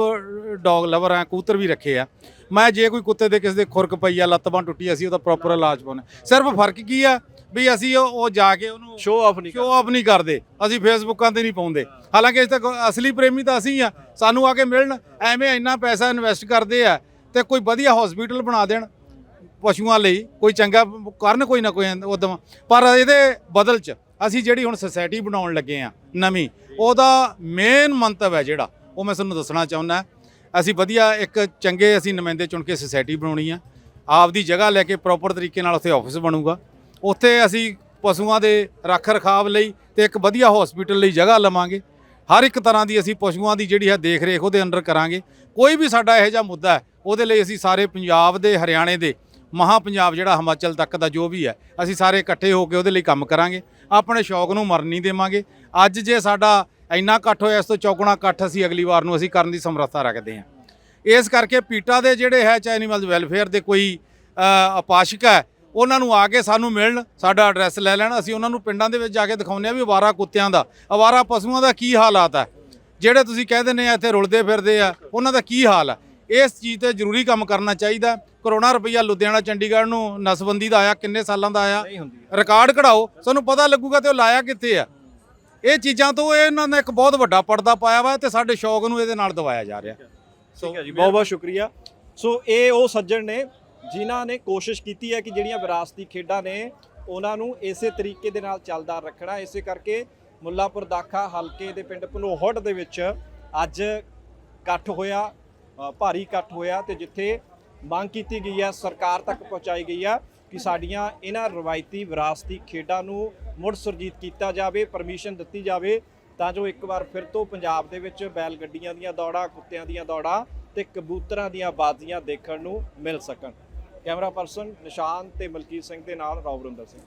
ਡੌਗ ਲਵਰ ਆ ਕੂਤਰ ਵੀ ਰੱਖੇ ਆ। ਮੈਂ ਜੇ ਕੋਈ ਕੁੱਤੇ ਦੇ ਕਿਸੇ ਦੇ ਖੁਰਕ ਪਈ ਆ, ਲੱਤ ਬਾਂਹ ਟੁੱਟੀ ਅਸੀਂ ਉਹਦਾ ਪ੍ਰੋਪਰ ਇਲਾਜ ਪਾਉਣਾ ਸਿਰਫ ਫ਼ਰਕ ਕੀ ਆ? ਵੀ ਅਸੀਂ ਉਹ ਉਹ ਜਾ ਕੇ ਉਹਨੂੰ ਸ਼ੋਅ ਆਫ ਨਹੀਂ ਸ਼ੋ ਆਫ ਨਹੀਂ ਕਰਦੇ। ਅਸੀਂ ਫੇਸਬੁੱਕਾਂ ਤੇ ਨਹੀਂ ਪਾਉਂਦੇ। ਹਾਲਾਂਕਿ ਇਸ ਤੱਕ ਅਸਲੀ ਪ੍ਰੇਮੀ ਤਾਂ ਅਸੀਂ ਆ ਸਾਨੂੰ ਆ ਕੇ ਮਿਲਣ। ਐਵੇਂ ਇੰਨਾ ਪੈਸਾ ਇਨਵੈਸਟ ਕਰਦੇ ਆ ਤੇ ਕੋਈ ਵਧੀਆ ਹਸਪੀਟਲ ਬਣਾ ਦੇਣ ਪਸ਼ੂਆਂ ਲਈ ਕੋਈ ਚੰਗਾ ਕਰਨ ਕੋਈ ਨਾ ਕੋਈ ਉਦਮ। ਪਰ ਇਹਦੇ ਬਦਲ ਚ ਅਸੀਂ ਜਿਹੜੀ ਹੁਣ ਸੁਸਾਇਟੀ ਬਣਾਉਣ ਲੱਗੇ ਆ ਨਵੀਂ ਉਹਦਾ ਮੇਨ ਮੰਤਵ ਹੈ ਜਿਹੜਾ। ਉਹ ਮੈਂ ਤੁਹਾਨੂੰ ਦੱਸਣਾ ਚਾਹੁੰਦਾ। ਅਸੀਂ ਵਧੀਆ ਇੱਕ ਚੰਗੇ ਅਸੀਂ ਨੁਮਾਇੰਦੇ ਚੁਣ ਕੇ ਸੁਸਾਇਟੀ ਬਣਾਉਣੀ ਆ। ਆਪਦੀ ਜਗ੍ਹਾ ਲੈ ਕੇ ਪ੍ਰੋਪਰ ਤਰੀਕੇ ਨਾਲ ਉੱਥੇ ਆਫਿਸ ਬਣੂਗਾ। ਉੱਥੇ ਅਸੀਂ ਪਸ਼ੂਆਂ ਦੇ ਰੱਖ ਰਖਾਵ ਲਈ ਤੇ ਇੱਕ ਵਧੀਆ ਹਸਪੀਟਲ ਲਈ ਜਗ੍ਹਾ ਲਵਾਂਗੇ। ਹਰ ਇੱਕ ਤਰ੍ਹਾਂ ਦੀ ਅਸੀਂ ਪਸ਼ੂਆਂ ਦੀ ਜਿਹੜੀ ਹੈ ਦੇਖ ਰੇਖ ਉਹਦੇ ਅੰਡਰ ਕਰਾਂਗੇ। ਕੋਈ ਵੀ ਸਾਡਾ ਇਹੋ ਜਿਹਾ ਮੁੱਦਾ ਹੈ, ਉਹਦੇ ਲਈ ਅਸੀਂ ਸਾਰੇ ਪੰਜਾਬ ਦੇ, ਹਰਿਆਣੇ ਦੇ ਮਹਾ ਪੰਜਾਬ ਜਿਹੜਾ ਹਿਮਾਚਲ ਤੱਕ ਦਾ ਜੋ ਵੀ ਹੈ, ਅਸੀਂ ਸਾਰੇ ਇਕੱਠੇ ਹੋ ਕੇ ਉਹਦੇ ਲਈ ਕੰਮ ਕਰਾਂਗੇ। ਆਪਣੇ ਸ਼ੌਕ ਨੂੰ ਮਰਨ ਨਹੀਂ ਦੇਵਾਂਗੇ। ਅੱਜ ਜੇ ਸਾਡਾ ਇੰਨਾ ਇਕੱਠ ਹੋਇਆ, ਇਸ ਤੋਂ ਚੌਗੁਣਾ ਇਕੱਠ ਅਸੀਂ ਅਗਲੀ ਵਾਰ ਨੂੰ ਅਸੀਂ ਕਰਨ ਦੀ ਸਮਰੱਥਾ ਰੱਖਦੇ ਹਾਂ। ਇਸ ਕਰਕੇ ਪੀਟਾ ਦੇ ਜਿਹੜੇ ਹੈ, ਚਾਹੇ ਐਨੀਮਲ ਵੈਲਫੇਅਰ ਦੇ ਕੋਈ ਅਪਾਸ਼ਕ ਹੈ ਉਹਨਾਂ ਨੂੰ ਆ ਕੇ ਸਾਨੂੰ ਮਿਲਣ ਸਾਡਾ ਐਡਰੈਸ ਲੈ ਲੈਣ। ਅਸੀਂ ਉਹਨਾਂ ਨੂੰ ਪਿੰਡਾਂ ਦੇ ਵਿੱਚ ਜਾ ਕੇ ਦਿਖਾਉਂਦੇ ਆ ਵੀ ਅਵਾਰਾ ਕੁੱਤਿਆਂ ਦਾ ਅਵਾਰਾ ਪਸ਼ੂਆਂ ਦਾ ਕੀ ਹਾਲਾਤ ਹੈ ਜਿਹੜੇ ਤੁਸੀਂ ਕਹਿ ਦਿੰਦੇ ਆ ਇੱਥੇ ਰੁਲਦੇ ਫਿਰਦੇ ਆ ਉਹਨਾਂ ਦਾ ਕੀ ਹਾਲ ਹੈ ਇਸ ਚੀਜ਼ ਤੇ ਜ਼ਰੂਰੀ ਕੰਮ ਕਰਨਾ ਚਾਹੀਦਾ। ਕਰੋਨਾ ਰੁਪਈਆ ਲੁਧਿਆਣਾ ਚੰਡੀਗੜ੍ਹ ਨੂੰ ਨਸਬੰਦੀ ਦਾ ਆਇਆ ਕਿੰਨੇ ਸਾਲਾਂ ਦਾ ਆਇਆ? ਰਿਕਾਰਡ ਕਢਾਓ। ਤੁਹਾਨੂੰ ਪਤਾ ਲੱਗੂਗਾ ਤੇ ਉਹ ਲਾਇਆ ਕਿੱਥੇ ਆ। ਇਹ ਚੀਜ਼ਾਂ ਤੋਂ ਇਹਨਾਂ ਨੇ ਇੱਕ ਬਹੁਤ ਵੱਡਾ ਪਰਦਾ ਪਾਇਆ ਵਾ ਤੇ ਸਾਡੇ ਸ਼ੌਕ ਨੂੰ ਇਹਦੇ ਨਾਲ ਦਬਾਇਆ ਜਾ ਰਿਹਾ। ਜੀ ਬਹੁਤ ਬਹੁਤ ਸ਼ੁਕਰੀਆ। ਸੋ ਇਹ ਉਹ ਸੱਜਣ ਨੇ ਜਿਨ੍ਹਾਂ ਨੇ ਕੋਸ਼ਿਸ਼ ਕੀਤੀ ਹੈ ਕਿ ਜਿਹੜੀਆਂ ਵਿਰਾਸਤੀ ਖੇਡਾਂ ਨੇ ਉਹਨਾਂ ਨੂੰ ਇਸੇ ਤਰੀਕੇ ਦੇ ਨਾਲ ਚੱਲਦਾ ਰੱਖਣਾ। ਇਸੇ ਕਰਕੇ ਮੁੱਲਾਪੁਰ ਦਾਖਾ ਹਲਕੇ ਦੇ ਪਿੰਡ ਭਨੋਹੜ ਦੇ ਵਿੱਚ ਅੱਜ ਇਕੱਠ ਹੋਇਆ ਭਾਰੀ ਇਕੱਠ ਹੋਇਆ ਤੇ ਜਿੱਥੇ ਮੰਗ ਕੀਤੀ ਗਈ ਹੈ, ਸਰਕਾਰ ਤੱਕ ਪਹੁੰਚਾਈ ਗਈ ਹੈ ਕਿ ਸਾਡੀਆਂ ਇਹਨਾਂ ਰਵਾਇਤੀ ਵਿਰਾਸਤੀ ਖੇਡਾਂ ਨੂੰ ਮੁੜ ਸੁਰਜੀਤ ਕੀਤਾ ਜਾਵੇ, ਪਰਮਿਸ਼ਨ ਦਿੱਤੀ ਜਾਵੇ ਤਾਂ ਜੋ ਇੱਕ ਵਾਰ ਫਿਰ ਤੋਂ ਪੰਜਾਬ ਦੇ ਵਿੱਚ ਬੈਲ ਗੱਡੀਆਂ ਦੀਆਂ ਦੌੜਾਂ, ਕੁੱਤਿਆਂ ਦੀਆਂ ਦੌੜਾਂ ਤੇ ਕਬੂਤਰਾਂ ਦੀਆਂ ਬਾਜ਼ੀਆਂ ਦੇਖਣ ਨੂੰ ਮਿਲ ਸਕਣ। ਕੈਮਰਾ ਪਰਸਨ ਨਿਸ਼ਾਨ ਤੇ ਮਲਕੀਤ ਸਿੰਘ ਦੇ ਨਾਲ ਰੌਵਰਿੰਦਰ ਸਿੰਘ।